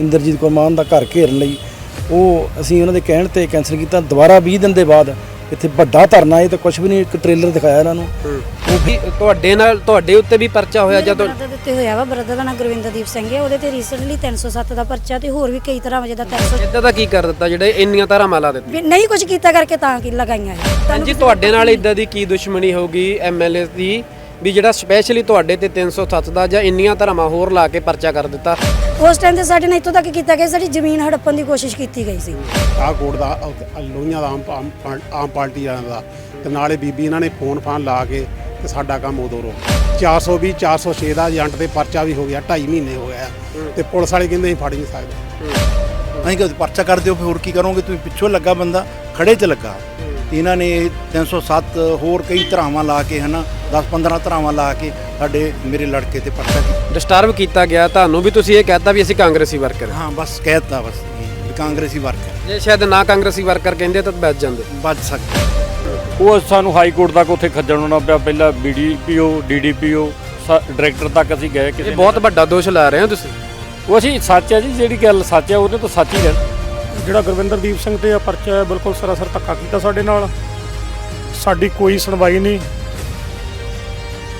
ਇੰਦਰਜੀਤ ਕੌਰ ਮਾਨ ਦਾ ਘਰ ਘੇਰਨ ਲਈ ਉਹ ਅਸੀਂ ਉਹਨਾਂ ਦੇ ਕਹਿਣ ਤੇ ਕੈਂਸਲ ਕੀਤਾ। ਦੁਬਾਰਾ 20 ਦਿਨ ਦੇ ਬਾਅਦ ਇੱਥੇ ਵੱਡਾ ਧਰਨਾ ਇਹ ਤਾਂ ਕੁਝ ਵੀ ਨਹੀਂ ਇੱਕ ਟ੍ਰੇਲਰ ਦਿਖਾਇਆ ਇਹਨਾਂ ਨੂੰ। ਉਹ ਵੀ ਤੁਹਾਡੇ ਨਾਲ ਤੁਹਾਡੇ ਉੱਤੇ ਵੀ ਪਰਚਾ ਹੋਇਆ ਜਾਂ ਤੁਹਾ- ਬਰਦਰ ਦੇ ਉੱਤੇ ਹੋਇਆ ਵਾ ਬਰਦਰ ਦਾ ਨਾਮ ਗੁਰਵਿੰਦਰਦੀਪ ਸਿੰਘ ਹੈ। ਉਹਦੇ ਤੇ ਰੀਸੈਂਟਲੀ 307 ਦਾ ਪਰਚਾ ਤੇ ਹੋਰ ਵੀ ਕਈ ਤਰ੍ਹਾਂ ਵਜੇ ਦਾ 300 ਏਦਾਂ ਦਾ ਕੀ ਕਰ ਦਿੱਤਾ ਜਿਹੜੇ ਇੰਨੀਆਂ ਤਰ੍ਹਾਂ ਮਾਲਾ ਦਿੱਤੀ ਨਹੀਂ ਕੁਝ ਕੀਤਾ ਕਰਕੇ ਤਾਂ ਕੀ ਲਗਾਈਆਂ ਹਾਂਜੀ ਤੁਹਾਡੇ ਨਾਲ ਇਦਾਂ ਦੀ ਕੀ ਦੁਸ਼ਮਣੀ ਹੋਗੀ ਐਮਐਲਏ ਦੀ? ਵੀ ਜਿਹੜਾ ਸਪੈਸ਼ਲੀ ਤੁਹਾਡੇ ਤੇ 307 ਦਾ ਜਾਂ ਇੰਨੀਆਂ ਧਰਮਾਂ ਹੋਰ ਲਾ ਕੇ ਪਰਚਾ ਕਰ ਦਿੱਤਾ। ਉਸ ਟਾਈਮ ਤੇ ਸਾਡੇ ਨਾਲ ਇੱਥੋਂ ਤੱਕ ਕੀਤਾ ਗਿਆ ਸਾਡੀ ਜ਼ਮੀਨ ਹੜੱਪਣ ਦੀ ਕੋਸ਼ਿਸ਼ ਕੀਤੀ ਗਈ ਸੀ। ਸ਼ਾਹਕੋਟ ਦਾ ਅਹ ਲੋਹੀਆਂ ਦਾ ਆਮ ਆਮ ਪਾਰਟੀ ਵਾਲਿਆਂ ਦਾ। ਤੇ ਨਾਲੇ ਬੀਬੀ ਇਹਨਾਂ ਨੇ ਫੋਨ ਫਾਨ ਲਾ ਕੇ ਤੇ ਸਾਡਾ ਕੰਮ ਉਦੋਂ ਰੋ। 420 406 ਦਾ ਏਜੰਟ ਤੇ ਪਰਚਾ ਵੀ ਹੋ ਗਿਆ 2.5 ਮਹੀਨੇ ਹੋ ਗਿਆ। ਤੇ ਪੁਲਿਸ ਵਾਲੇ ਕਹਿੰਦੇ ਅਸੀਂ ਫੜ ਨਹੀਂ ਸਕਦੇ। ਅਸੀਂ ਕਿ ਪਰਚਾ ਕਰਦੇ ਹੋ ਫਿਰ ਹੋਰ ਕੀ ਕਰੋਗੇ? ਤੁਸੀਂ ਪਿੱਛੋਂ ਲੱਗਾ ਬੰਦਾ ਖੜੇ 'ਚ ਲੱਗਾ। ਇਹਨਾਂ ਨੇ 307 ਹੋਰ ਕਈ ਧਰਾਵਾਂ ਲਾ ਕੇ ਹਨਾ 10 15 ਧਰਾਵਾਂ ਲਾ ਕੇ ਸਾਡੇ ਮੇਰੇ ਲੜਕੇ ਤੇ ਪਰਚਾ ਕੀਤਾ। ਡਿਸਟਰਬ ਕੀਤਾ ਗਿਆ। ਤੁਹਾਨੂੰ ਵੀ ਤੁਸੀਂ ਇਹ ਕਹਿਤਾ ਵੀ ਅਸੀਂ ਕਾਂਗਰਸੀ ਵਰਕਰ ਹਾਂ। ਹਾਂ ਬਸ ਕਹਿਤਾ ਬਸ ਵੀ ਕਾਂਗਰਸੀ ਵਰਕਰ ਜੇ ਸ਼ਾਇਦ ਨਾ ਕਾਂਗਰਸੀ ਵਰਕਰ ਕਹਿੰਦੇ ਤਾਂ ਬਚ ਜਾਂਦੇ। ਬਚ ਸਕਦੇ। ਉਹ ਸਾਨੂੰ ਹਾਈ ਕੋਰਟ ਤੱਕ ਉੱਥੇ ਖੱਜਣ ਹੋਣਾ ਪਿਆ। ਪਹਿਲਾਂ ਬੀਡੀਪੀਓ ਡੀਡੀਪੀਓ ਡਾਇਰੈਕਟਰ ਤੱਕ ਅਸੀਂ ਗਏ ਇਹ ਕਿਸੇ ਬਹੁਤ ਵੱਡਾ ਦੋਸ਼ ਲਾ ਰਹੇ ਹੋ ਤੁਸੀਂ। ਉਹ ਅਸੀਂ ਸੱਚ ਹੈ ਜੀ ਜਿਹੜੀ ਗੱਲ ਸੱਚ ਹੈ ਉਹਨੇ ਤਾਂ ਸੱਚ ਹੀ ਰਹਿਣਾ ਜਿਹੜਾ ਗੁਰਵਿੰਦਰਦੀਪ ਸਿੰਘ ਤੇ ਆ ਪਰਚਾ ਹੈ ਬਿਲਕੁਲ ਸਰਾਸਰ ਧੱਕਾ ਕੀਤਾ ਸਾਡੇ ਨਾਲ। ਸਾਡੀ ਕੋਈ ਸੁਣਵਾਈ ਨਹੀਂ।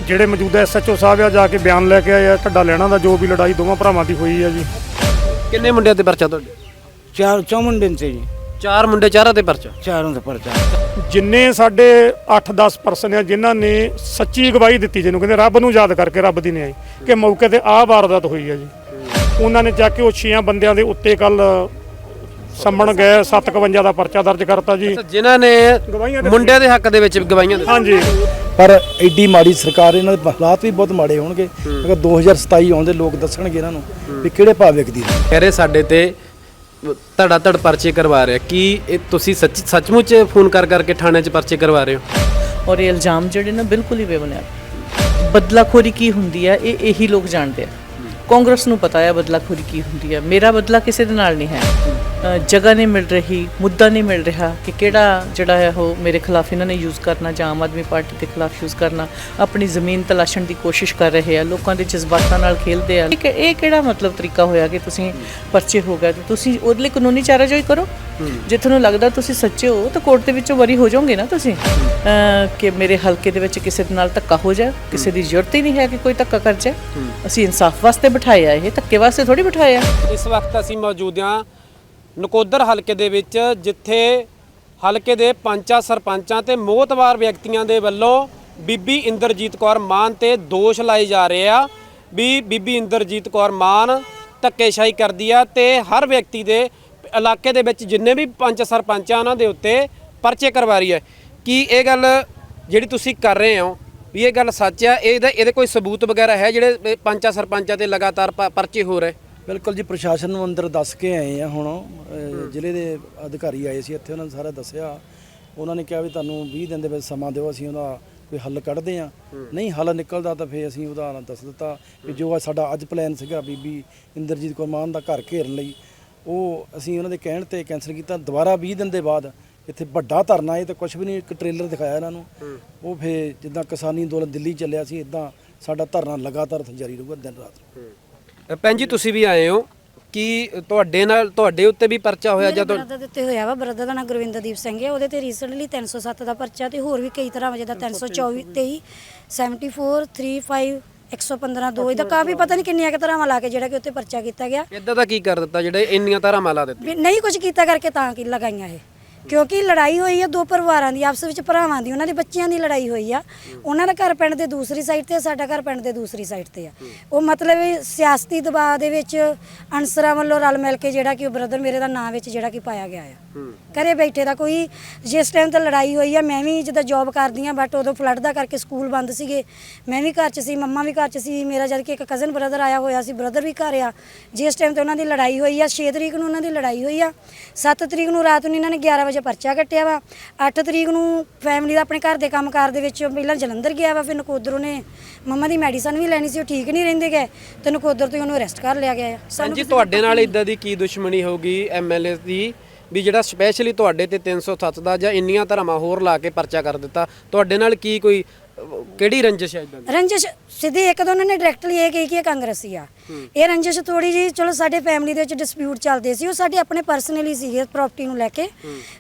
ਜਿਹੜੇ ਮੌਜੂਦਾ ਐਸਐਚਓ ਸਾਹਿਬ ਆ ਜਾ ਕੇ ਬਿਆਨ ਲੈ ਕੇ ਆਏ ਆ ਢੱਡਾ ਲੈਣਾ ਦਾ ਜੋ ਵੀ ਲੜਾਈ ਦੋਵਾਂ ਭਰਾਵਾਂ ਦੀ ਹੋਈ ਆ ਜੀ। ਕਿੰਨੇ ਮੁੰਡਿਆਂ ਤੇ ਪਰਚਾ ਤੁਹਾਡੇ? ਚਾਰ ਚੌਮਨ ਦਿਨ ਸੇ ਜੀ। ਚਾਰ ਮੁੰਡੇ ਚਾਰਾਂ ਤੇ ਪਰਚਾ? ਚਾਰੋਂ ਦਾ ਪਰਚਾ। ਜਿੰਨੇ ਸਾਡੇ 8-10 ਪਰਸਨ ਆ ਜਿਨ੍ਹਾਂ ਨੇ ਸੱਚੀ ਗਵਾਹੀ ਦਿੱਤੀ ਜਿਹਨੂੰ ਕਹਿੰਦੇ ਰੱਬ ਨੂੰ ਯਾਦ ਕਰਕੇ ਰੱਬ ਦੀ ਨਿਆਈ ਕਿ ਮੌਕੇ ਤੇ ਆਹ ਵਾਰਦਾਤ ਹੋਈ ਆ ਜੀ। ਉਹਨਾਂ ਨੇ ਜਾ ਕੇ ਉਹ ਛੀਆਂ ਬੰਦਿਆਂ ਦੇ ਉੱਤੇ ਕੱਲ ਸੰਮਣ ਗਏ 751 ਦਾ ਪਰਚਾ ਦਰਜ ਕਰਤਾ ਜੀ। ਜਿਨ੍ਹਾਂ ਨੇ ਗਵਾਹੀਆਂ ਦੇ- ਮੁੰਡਿਆਂ ਦੇ ਹੱਕ ਦੇ ਵਿੱਚ ਗਵਾਹੀਆਂ ਦਿੱਤੀਆਂ ਹਾਂਜੀ। ਪਰ ਐਡੀ ਮਾੜੀ ਸਰਕਾਰ ਇਹਨਾਂ ਦੇ ਹਾਲਾਤ ਵੀ ਬਹੁਤ ਮਾੜੇ ਹੋਣਗੇ। ਅਗਰ 2027 ਆਉਂਦੇ ਲੋਕ ਦੱਸਣਗੇ ਇਹਨਾਂ ਨੂੰ ਵੀ ਕਿਹੜੇ ਭਾਅ ਵਿਕਦੀ ਨੇ। ਕਹਿ ਰਹੇ ਸਾਡੇ ਤੇ ਧੜਾ ਧੜ ਪਰਚੇ ਕਰਵਾ ਰਿਹਾ। ਕੀ ਇਹ ਤੁਸੀਂ ਸੱਚ ਸੱਚਮੁੱਚ ਫੋਨ ਕਰ ਕਰਕੇ ਥਾਣੇ 'ਚ ਪਰਚੇ ਕਰਵਾ ਰਹੇ ਹੋ? ਔਰ ਇਹ ਇਲਜ਼ਾਮ ਜਿਹੜੇ ਨਾ ਬਿਲਕੁਲ ਹੀ ਬੇਬੁਨਿਆਦ। ਬਦਲਾਖੋਰੀ ਕੀ ਹੁੰਦੀ ਹੈ ਇਹ ਇਹੀ ਲੋਕ ਜਾਣਦੇ ਆ। ਕਾਂਗਰਸ ਨੂੰ ਪਤਾ ਹੈ ਬਦਲਾਖੋਰੀ ਕੀ ਹੁੰਦੀ ਹੈ। ਮੇਰਾ ਬਦਲਾ ਕਿਸੇ ਦੇ ਨਾਲ ਨਹੀਂ ਹੈ। ਜਗ੍ਹਾ ਨਹੀਂ ਮਿਲ ਰਹੀ, ਮੁੱਦਾ ਨਹੀਂ ਮਿਲ ਰਿਹਾ ਕਿ ਕਿਹੜਾ ਜਿਹੜਾ ਹੈ ਉਹ ਮੇਰੇ ਖਿਲਾਫ ਇਹਨਾਂ ਨੇ ਯੂਜ਼ ਕਰਨਾ ਜਾਂ ਆਮ ਆਦਮੀ ਪਾਰਟੀ ਦੇ ਖਿਲਾਫ ਯੂਜ਼ ਕਰਨਾ। ਆਪਣੀ ਜ਼ਮੀਨ ਤਲਾਸ਼ਣ ਦੀ ਕੋਸ਼ਿਸ਼ ਕਰ ਰਹੇ ਆ, ਲੋਕਾਂ ਦੇ ਜਜ਼ਬਾਤਾਂ ਨਾਲ ਖੇਲਦੇ ਆ। ਇਹ ਕਿਹੜਾ ਮਤਲਬ ਤਰੀਕਾ ਹੋਇਆ ਕਿ ਤੁਸੀਂ ਪਰਚੇ ਹੋ ਗਏ? ਤੇ ਤੁਸੀਂ ਉਹਦੇ ਲਈ ਕਾਨੂੰਨੀ ਚਾਰਾਜੋਈ ਕਰੋ। ਜੇ ਤੁਹਾਨੂੰ ਲੱਗਦਾ ਤੁਸੀਂ ਸੱਚੇ ਹੋ, ਤਾਂ ਕੋਰਟ ਦੇ ਵਿੱਚੋਂ ਵਰੀ ਹੋ ਜਾਓਗੇ ਨਾ ਤੁਸੀਂ। ਕਿ ਮੇਰੇ ਹਲਕੇ ਦੇ ਵਿੱਚ ਕਿਸੇ ਦੇ ਨਾਲ ਧੱਕਾ ਹੋ ਜਾਏ, ਕਿਸੇ ਦੀ ਜ਼ਰੂਰਤ ਹੀ ਨਹੀਂ ਹੈ ਕਿ ਕੋਈ ਧੱਕਾ ਕਰ ਜਾਏ। ਅਸੀਂ ਇਨਸਾਫ ਵਾਸਤੇ ਬਿਠਾਇਆ ਇਹ, ਧੱਕੇ ਵਾਸਤੇ ਥੋੜੀ ਬਿਠਾਇਆ। ਇਸ ਵਕਤ ਅਸੀਂ ਮੌਜੂਦ ਹਾਂ ਨਕੋਦਰ ਹਲਕੇ ਦੇ ਵਿੱਚ, ਜਿੱਥੇ ਹਲਕੇ ਦੇ ਪੰਚਾਂ, ਸਰਪੰਚਾਂ ਤੇ ਮੋਹਤਵਾਰ ਵਿਅਕਤੀਆਂ ਦੇ ਵੱਲੋਂ ਬੀਬੀ ਇੰਦਰਜੀਤ ਕੌਰ ਮਾਨ ਤੇ ਦੋਸ਼ ਲਾਏ ਜਾ ਰਹੇ ਆ ਵੀ ਬੀਬੀ ਇੰਦਰਜੀਤ ਕੌਰ ਮਾਨ ਧੱਕੇਸ਼ਾਹੀ ਕਰਦੀ ਆ ਤੇ ਹਰ ਵਿਅਕਤੀ ਦੇ ਇਲਾਕੇ ਦੇ ਵਿੱਚ ਜਿੰਨੇ ਵੀ ਪੰਚ ਸਰਪੰਚ ਆ ਉਹਨਾਂ ਦੇ ਉੱਤੇ ਪਰਚੇ ਕਰਵਾ ਰਹੀ ਹੈ। ਕੀ ਇਹ ਗੱਲ ਜਿਹੜੀ ਤੁਸੀਂ ਕਰ ਰਹੇ ਹੋ ਵੀ ਇਹ ਗੱਲ ਸੱਚ ਆ ਇਹਦਾ ਇਹਦੇ ਕੋਈ ਸਬੂਤ ਵਗੈਰਾ ਹੈ ਜਿਹੜੇ ਪੰਚਾਂ ਸਰਪੰਚਾਂ ਤੇ ਲਗਾਤਾਰ ਪਰਚੇ ਹੋ ਰਹੇ? ਬਿਲਕੁਲ ਜੀ, ਪ੍ਰਸ਼ਾਸਨ ਨੂੰ ਅੰਦਰ ਦੱਸ ਕੇ ਆਏ ਆ ਹੁਣ। ਜ਼ਿਲ੍ਹੇ ਦੇ ਅਧਿਕਾਰੀ ਆਏ ਸੀ ਇੱਥੇ, ਉਹਨਾਂ ਨੇ ਸਾਰਾ ਦੱਸਿਆ। ਉਹਨਾਂ ਨੇ ਕਿਹਾ ਵੀ ਤੁਹਾਨੂੰ 20 ਦਿਨ ਦੇ ਵਿੱਚ ਸਮਾਂ ਦਿਓ, ਅਸੀਂ ਉਹਦਾ ਕੋਈ ਹੱਲ ਕੱਢਦੇ ਆ। ਨਹੀਂ ਹੱਲ ਨਿਕਲਦਾ ਤਾਂ ਫੇਰ ਅਸੀਂ ਉਹਦਾ ਦੱਸ ਦਿੱਤਾ ਵੀ ਜੋ ਸਾਡਾ ਅੱਜ ਪਲਾਨ ਸੀਗਾ ਬੀਬੀ ਇੰਦਰਜੀਤ ਕੌਰ ਮਾਨ ਦਾ ਘਰ ਘੇਰਨ ਲਈ, ਉਹ ਅਸੀਂ ਉਹਨਾਂ ਦੇ ਕਹਿਣ ਤੇ ਕੈਂਸਲ ਕੀਤਾ। ਦੁਬਾਰਾ 20 ਦਿਨ ਦੇ ਬਾਅਦ ਇੱਥੇ ਵੱਡਾ ਧਰਨਾ ਇਹ ਤਾਂ ਕੁਝ ਵੀ ਨਹੀਂ ਇੱਕ ਟ੍ਰੇਲਰ ਦਿਖਾਇਆ ਇਹਨਾਂ ਨੂੰ। ਉਹ ਫੇਰ ਜਿੱਦਾਂ ਕਿਸਾਨੀ ਅੰਦੋਲਨ ਦਿੱਲੀ ਚੱਲਿਆ ਸੀ ਇਦਾਂ ਸਾਡਾ ਧਰਨਾ ਲਗਾਤਾਰ ਉੱਥੇ ਜਾਰੀ ਰਹੂਗਾ ਦਿਨ ਰਾਤ। ਭੈਣ ਜੀ ਤੁਸੀਂ ਵੀ ਆਏ ਹੋ ਕੀ ਤੁਹਾਡੇ ਨਾਲ ਤੁਹਾਡੇ ਉੱਤੇ ਵੀ ਪਰਚਾ ਹੋਇਆ ਜਾਂ ਤੁਹਾ- ਬਰਦਰ ਦੇ ਉੱਤੇ ਹੋਇਆ ਵਾ ਬਰਦਰ ਦਾ ਨਾਮ ਗੁਰਵਿੰਦਰਦੀਪ ਸਿੰਘ ਹੈ। ਉਹਦੇ ਤੇ ਰੀਸੈਂਟਲੀ 307 ਦਾ ਪਰਚਾ ਤੇ ਹੋਰ ਵੀ ਕਈ ਤਰ੍ਹਾਂ ਵਜੇ ਦਾ 324 23 74 35 115 2 ਇਹਦਾ ਕਾਫੀ ਪਤਾ ਨਹੀਂ ਕਿੰਨੀਆਂ ਕਿ ਤਰ੍ਹਾਂ ਲਾ ਕੇ ਜਿਹੜਾ ਕਿ ਉੱਤੇ ਪਰਚਾ ਕੀਤਾ ਗਿਆ। ਏਦਾਂ ਦਾ ਕੀ ਕਰ ਦਿੱਤਾ ਜਿਹੜੇ ਇੰਨੀਆਂ ਤਰ੍ਹਾਂ ਮਾਲਾ ਦਿੱਤੀ ਵੀ ਨਹੀਂ ਕੁਝ ਕੀਤਾ ਕਰਕੇ ਤਾਂ ਕੀ ਲਗਾਈਆਂ ਇਹ? ਕਿਉਂਕਿ ਲੜਾਈ ਹੋਈ ਆ ਦੋ ਪਰਿਵਾਰਾਂ ਦੀ ਆਪਸ ਵਿੱਚ ਭਰਾਵਾਂ ਦੀ ਉਹਨਾਂ ਦੇ ਬੱਚਿਆਂ ਦੀ ਲੜਾਈ ਹੋਈ ਆ। ਉਹਨਾਂ ਦਾ ਘਰ ਪਿੰਡ ਦੇ ਦੂਸਰੀ ਸਾਈਡ ਤੇ ਆ, ਸਾਡਾ ਘਰ ਪਿੰਡ ਦੇ ਦੂਸਰੀ ਸਾਈਡ ਤੇ ਆ। ਉਹ ਮਤਲਬ ਇਹ ਸਿਆਸਤੀ ਦਬਾਅ ਦੇ ਵਿੱਚ ਅਨਸਰਾਂ ਵੱਲੋਂ ਰਲ ਮਿਲ ਕੇ ਜਿਹੜਾ ਕਿ ਉਹ ਬ੍ਰਦਰ ਮੇਰੇ ਦਾ ਨਾਂ ਵਿੱਚ ਜਿਹੜਾ ਕਿ ਪਾਇਆ ਗਿਆ ਆ। ਘਰੇ ਬੈਠੇ ਦਾ ਕੋਈ ਜਿਸ ਟਾਈਮ ਤੇ ਲੜਾਈ ਹੋਈ ਆ ਮੈਂ ਵੀ ਜਿੱਦਾਂ ਜੌਬ ਕਰਦੀ ਆ ਬਟ ਉਦੋਂ ਫਲੱਡ ਦਾ ਕਰਕੇ ਸਕੂਲ ਬੰਦ ਸੀਗੇ। ਮੈਂ ਵੀ ਘਰ 'ਚ ਸੀ ਮੰਮਾ ਵੀ ਘਰ 'ਚ ਸੀ ਮੇਰਾ ਜਦ ਕਿ ਇੱਕ ਕਜ਼ਨ ਬ੍ਰਦਰ ਆਇਆ ਹੋਇਆ ਸੀ ਬ੍ਰਦਰ ਵੀ ਘਰ ਆ। ਜਿਸ ਟਾਈਮ ਤੇ ਉਹਨਾਂ ਦੀ ਲੜਾਈ ਹੋਈ ਆ 6 ਤਰੀਕ ਨੂੰ ਉਹਨਾਂ ਦੀ ਲੜਾਈ ਹੋਈ ਆ 7 ਤਰੀਕ ਨੂੰ ਰਾਤ ਨੂੰ ਇਹਨਾਂ ਨੇ 11 ਵਜੇ ਪਰਚਾ ਕੱਟਿਆ ਵਾ। 8 ਤਰੀਕ ਨੂੰ ਫੈਮਿਲੀ ਦਾ ਆਪਣੇ ਘਰ ਦੇ ਕੰਮਕਾਰ ਦੇ ਵਿੱਚ ਪਹਿਲਾਂ ਜਲੰਧਰ ਗਿਆ ਵਾ ਫਿਰ ਨਕੋਦਰੋਂ ਨੇ ਮੰਮਾ ਦੀ ਮੈਡੀਸਨ ਵੀ ਲੈਣੀ ਸੀ ਉਹ ਠੀਕ ਨਹੀਂ ਰਹਿੰਦੇ ਗਏ। ਤੇ ਨਕੋਦਰ ਤੋਂ ਹੀ ਉਹਨੂੰ ਅਰੈਸਟ ਕਰ ਲਿਆ ਗਿਆ। ਹਾਂਜੀ ਤੁਹਾਡੇ ਨਾਲ ਇਦਾਂ ਦੀ ਕੀ ਦੁਸ਼ਮਣੀ ਹੋਗੀ ਐਮਐਲਏ ਦੀ? ਵੀ ਜਿਹੜਾ ਸਪੈਸ਼ਲੀ ਤੁਹਾਡੇ ਤੇ 307 ਦਾ ਜਾਂ ਇੰਨੀਆਂ ਧਰਮਾਂ ਹੋਰ ਲਾ ਕੇ ਪਰਚਾ ਕਰ ਦਿੱਤਾ ਤੁਹਾਡੇ ਨਾਲ ਕੀ ਕੋਈ ਕਿਹੜੀ ਰੰਜਿਸ਼ ਹੈ ਇਦਾਂ ਦੀ? ਰੰਜਿਸ਼ ਸਿੱਧੀ ਇੱਕ ਤਾਂ ਉਹਨਾਂ ਨੇ ਡਾਇਰੈਕਟਲੀ ਇਹ ਕਹੀ ਕਿ ਇਹ ਕਾਂਗਰਸੀ ਆ। ਇਹ ਰੰਜਿਸ਼ ਥੋੜੀ ਜੀ ਚਲੋ ਸਾਡੇ ਫੈਮਿਲੀ ਦੇ ਵਿੱਚ ਡਿਸਪਿਊਟ ਚੱਲਦੇ ਸੀ ਉਹ ਸਾਡੇ ਆਪਣੇ ਪਰਸਨਲੀ ਸੀਗੇ ਪ੍ਰਾਪਰਟੀ ਨੂੰ ਲੈ ਕੇ।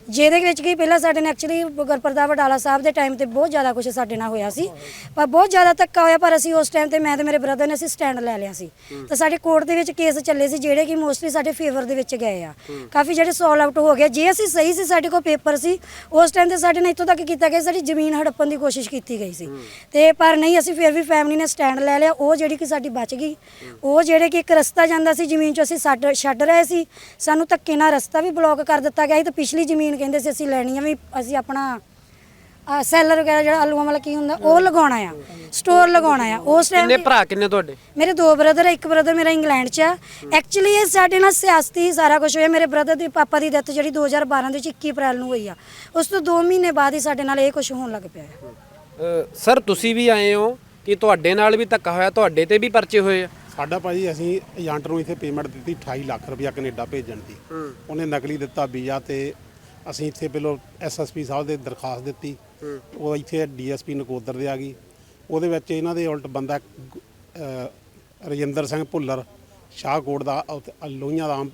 ਜਿਹਦੇ ਵਿੱਚ ਕੀ ਪਹਿਲਾਂ ਸਾਡੇ ਨੇ ਐਕਚੁਅਲੀ ਗੁਰਪ੍ਰਤਾਪ ਵਡਾਲਾ ਸਾਹਿਬ ਦੇ ਟਾਈਮ ਤੇ ਬਹੁਤ ਜ਼ਿਆਦਾ ਕੁਝ ਸਾਡੇ ਨਾਲ ਹੋਇਆ ਸੀ। ਪਰ ਬਹੁਤ ਜ਼ਿਆਦਾ ਧੱਕਾ ਹੋਇਆ ਪਰ ਅਸੀਂ ਉਸ ਟਾਈਮ ਤੇ ਮੈਂ ਤੇ ਮੇਰੇ ਬ੍ਰਦਰ ਨੇ ਅਸੀਂ ਸਟੈਂਡ ਲੈ ਲਿਆ ਸੀ। ਤਾਂ ਸਾਡੇ ਕੋਰਟ ਦੇ ਵਿੱਚ ਕੇਸ ਚੱਲੇ ਸੀ ਜਿਹੜੇ ਕਿ ਮੋਸਟਲੀ ਸਾਡੇ ਫੇਵਰ ਦੇ ਵਿੱਚ ਗਏ ਆ। ਕਾਫੀ ਜਿਹੜੇ ਸੋਲ ਆਊਟ ਹੋ ਗਏ। ਜੇ ਅਸੀਂ ਸਹੀ ਸੀ ਸਾਡੇ ਕੋਲ ਪੇਪਰ ਸੀ ਉਸ ਟਾਈਮ ਤੇ ਸਾਡੇ ਨਾਲ ਇੱਥੋਂ ਤੱਕ ਕੀਤਾ ਗਿਆ ਸਾਡੀ ਜ਼ਮੀਨ ਹੜੱਪਣ ਦੀ ਕੋਸ਼ਿਸ਼ ਕੀਤੀ ਗਈ ਸੀ। ਤੇ ਪਰ ਨਹੀਂ ਅਸੀਂ ਫਿਰ ਵੀ ਫੈਮਿਲੀ ਨੇ ਸਟੈਂਡ ਲੈ ਲਿਆ। ਉਹ ਜਿਹੜੀ ਕਿ ਸਾਡੀ ਬਚ ਗਈ ਉਹ ਜਿਹੜੇ ਕਿ ਇੱਕ ਰਸਤਾ ਜਾਂਦਾ ਸੀ ਜ਼ਮੀਨ 'ਚ ਅਸੀਂ ਛੱਡ ਛੱਡ ਰਹੇ ਸੀ। ਸਾਨੂੰ ਧੱਕੇ ਨਾਲ ਰਸਤਾ ਵੀ ਬਲੌਕ ਕਰ ਦਿੱਤਾ ਗਿਆ ਸੀ ਤੇ ਪਿਛਲੀ ਜ਼ਮੀਨ ਕਹਿੰਦੇ ਸੀ ਅਸੀਂ ਲੈਣੀ ਆ ਵੀ ਅਸੀਂ ਆਪਣਾ ਸੈਲਰ ਵਗੈਰਾ ਜਿਹੜਾ ਆਲੂਆਂ ਵਾਲਾ ਕੀ ਹੁੰਦਾ ਉਹ ਲਗਾਉਣਾ ਆ ਸਟੋਰ ਲਗਾਉਣਾ ਆ। ਉਸ ਟਾਈਮ ਕਿੰਨੇ ਭਰਾ ਕਿੰਨੇ ਤੁਹਾਡੇ? ਮੇਰੇ ਦੋ ਬ੍ਰਦਰ ਇੱਕ ਬ੍ਰਦਰ ਮੇਰਾ ਇੰਗਲੈਂਡ 'ਚ ਆ। ਐਕਚੁਅਲੀ ਇਹ ਸਾਡੇ ਨਾਲ ਸਿਆਸਤੀ ਸਾਰਾ ਕੁਝ ਹੋਇਆ। ਮੇਰੇ ਬ੍ਰਦਰ ਦੇ ਪਾਪਾ ਦੀ ਡੈਥ ਜਿਹੜੀ 2012 ਦੇ ਵਿੱਚ 21 ਅਪ੍ਰੈਲ ਨੂੰ ਹੋਈ ਆ। ਉਸ ਤੋਂ 2 ਮਹੀਨੇ ਬਾਅਦ ਹੀ ਸਾਡੇ ਨਾਲ ਇਹ ਕੁਝ ਹੋਣ ਲੱਗ ਪਿਆ ਸਰ ਤੁਸੀਂ ਵੀ ਆਏ ਹੋ ਕਿ ਤੁਹਾਡੇ ਨਾਲ ਵੀ ਧੱਕਾ ਹੋਇਆ ਤੁਹਾਡੇ ਤੇ ਵੀ ਪਰਚੇ ਹੋਏ ਆ। ਸਾਡਾ ਭਾਜੀ ਅਸੀਂ ਏਜੰਟ ਨੂੰ ਇੱਥੇ ਪੇਮੈਂਟ ਦਿੱਤੀ 28 ਲੱਖ ਰੁਪਇਆ ਕੈਨੇਡਾ ਭੇਜਣ ਦੀ। ਉਹਨੇ ਨਕਲੀ ਦਿੱਤਾ ਵੀਜ਼ਾ ਤੇ ਅਸੀਂ ਇੱਥੇ ਪਹਿਲਾਂ ਐਸਐਸਪੀ ਸਾਹਿਬ ਦੇ ਦਰਖਾਸਤ ਦਿੱਤੀ। ਉਹ ਇੱਥੇ ਡੀਐਸਪੀ ਨਕੋਦਰ ਦੇ ਆ ਗਈ। ਉਹਦੇ ਵਿੱਚ ਇਹਨਾਂ ਦੇ ਉਲਟ ਬੰਦਾ ਰਜਿੰਦਰ ਸਿੰਘ ਭੁੱਲਰ ਸ਼ਾਹਕੋਟ ਦਾ ਲੋਹੀਆਂ ਦਾ ਆਮ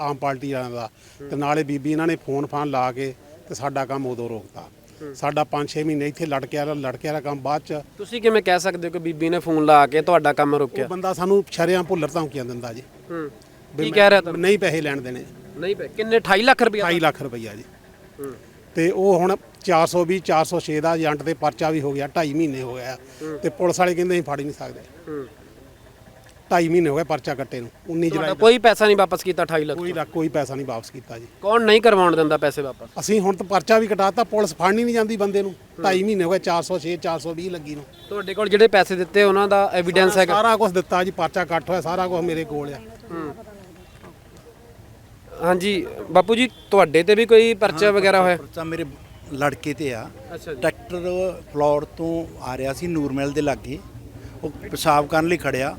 ਆਮ ਪਾਰਟੀ ਵਾਲਿਆਂ ਦਾ। ਤੇ ਨਾਲੇ ਬੀਬੀ ਇਹਨਾਂ ਨੇ ਫੋਨ ਫਾਨ ਲਾ ਕੇ ਤੇ ਸਾਡਾ ਕੰਮ ਉਦੋਂ ਰੋਕਤਾ। ਸਾਡਾ 5-6 ਮਹੀਨੇ ਇੱਥੇ ਲਟਕਿਆ ਰਿਹਾ ਲਟਕਿਆ ਰਿਹਾ ਕੰਮ ਬਾਅਦ ਚ ਤੁਸੀਂ ਕਿਵੇਂ ਕਹਿ ਸਕਦੇ ਹੋ ਕਿ ਬੀਬੀ ਨੇ ਫੋਨ ਲਾ ਕੇ ਤੁਹਾਡਾ ਕੰਮ ਰੋਕਿਆ? ਉਹ ਬੰਦਾ ਸਾਨੂੰ ਸ਼ਰਿਆਂ ਭੁੱਲਰ ਧਮਕੀਆਂ ਦਿੰਦਾ ਜੀ? ਹੂੰ। ਵੀ ਕੀ ਮੈਂ- ਕਹਿ ਰਿਹਾ ਤੁਹਾਨੂੰ? ਨਹੀਂ ਪੈਸੇ ਲੈਣ ਦੇਣੇ। ਨਹੀਂ ਪਏ ਕਿੰਨੇ? 28 ਲੱਖ ਰੁਪਇਆ 28 ਲੱਖ ਰੁਪਈਆ ਜੀ। ਤੇ ਉਹ ਹੁਣ 420 406 ਦਾ ਏਜੰਟ ਤੇ ਪਰਚਾ ਵੀ ਹੋ ਗਿਆ 2.5 ਮਹੀਨੇ ਹੋ ਗਿਆ ਤੇ ਪੁਲਿਸ ਵਾਲੇ ਕਹਿੰਦੇ ਅਸੀਂ ਫੜ ਹੀ ਨਹੀਂ ਸਕਦੇ। ਹੂੰ। 2.5 ਮਹੀਨੇ ਹੋ ਗਏ ਪਰਚਾ ਕੱਟੇ ਨੂੰ 19 ਤੁਹਾਡਾ ਜੁਲਾਈ ਕੋਈ ਪੈਸਾ ਨਹੀਂ ਵਾਪਸ ਕੀਤਾ 28 ਲੱਖ ਕੋਈ ਲੱਖ ਕੋਈ ਪੈਸਾ ਨਹੀਂ ਵਾਪਸ ਕੀਤਾ ਜੀ। ਕੌਣ ਨਹੀਂ ਕਰਵਾਉਣ ਦਿੰਦਾ ਪੈਸੇ ਵਾਪਸ? ਅਸੀਂ ਹੁਣ ਤਾਂ ਪਰਚਾ ਵੀ ਕਟਾਤਾ ਪੁਲਿਸ ਫੜਨ ਹੀ ਨਹੀਂ ਜਾਂਦੀ ਬੰਦੇ ਨੂੰ। 2.5 ਮਹੀਨੇ ਹੋ ਗਏ 406 420 ਲੱਗੀ ਨੂੰ। ਤੁਹਾਡੇ ਕੋਲ ਜਿਹੜੇ ਪੈਸੇ ਦਿੱਤੇ ਉਹਨਾਂ ਦਾ ਐਵੀਡੈਂਸ ਹੈਗਾ? ਸਾਰਾ ਕੁਝ ਦਿੱਤਾ ਜੀ ਪਰਚਾ ਕੱਟ ਹੋਇਆ ਸਾਰਾ ਕੁਝ ਮੇਰੇ ਕੋਲ ਆ। ਹਾਂਜੀ ਬਾਪੂ ਜੀ ਤੁਹਾਡੇ ਤੇ ਵੀ ਕੋਈ ਪਰਚਾ ਵਗੈਰਾ ਹੋਇਆ? ਪਰਚਾ ਮੇਰੇ ਲੜਕੇ ਤੇ ਆ। ਅੱਛਾ ਜੀ। ਟਰੈਕਟਰ ਫਲੋਰ ਤੋਂ ਆ ਰਿਹਾ ਸੀ ਨੂਰਮਹਿਲ ਦੇ ਲਾਗੇ। ਉਹ ਪਿਸ਼ਾਬ ਕਰਨ ਲਈ ਖੜਿਆ।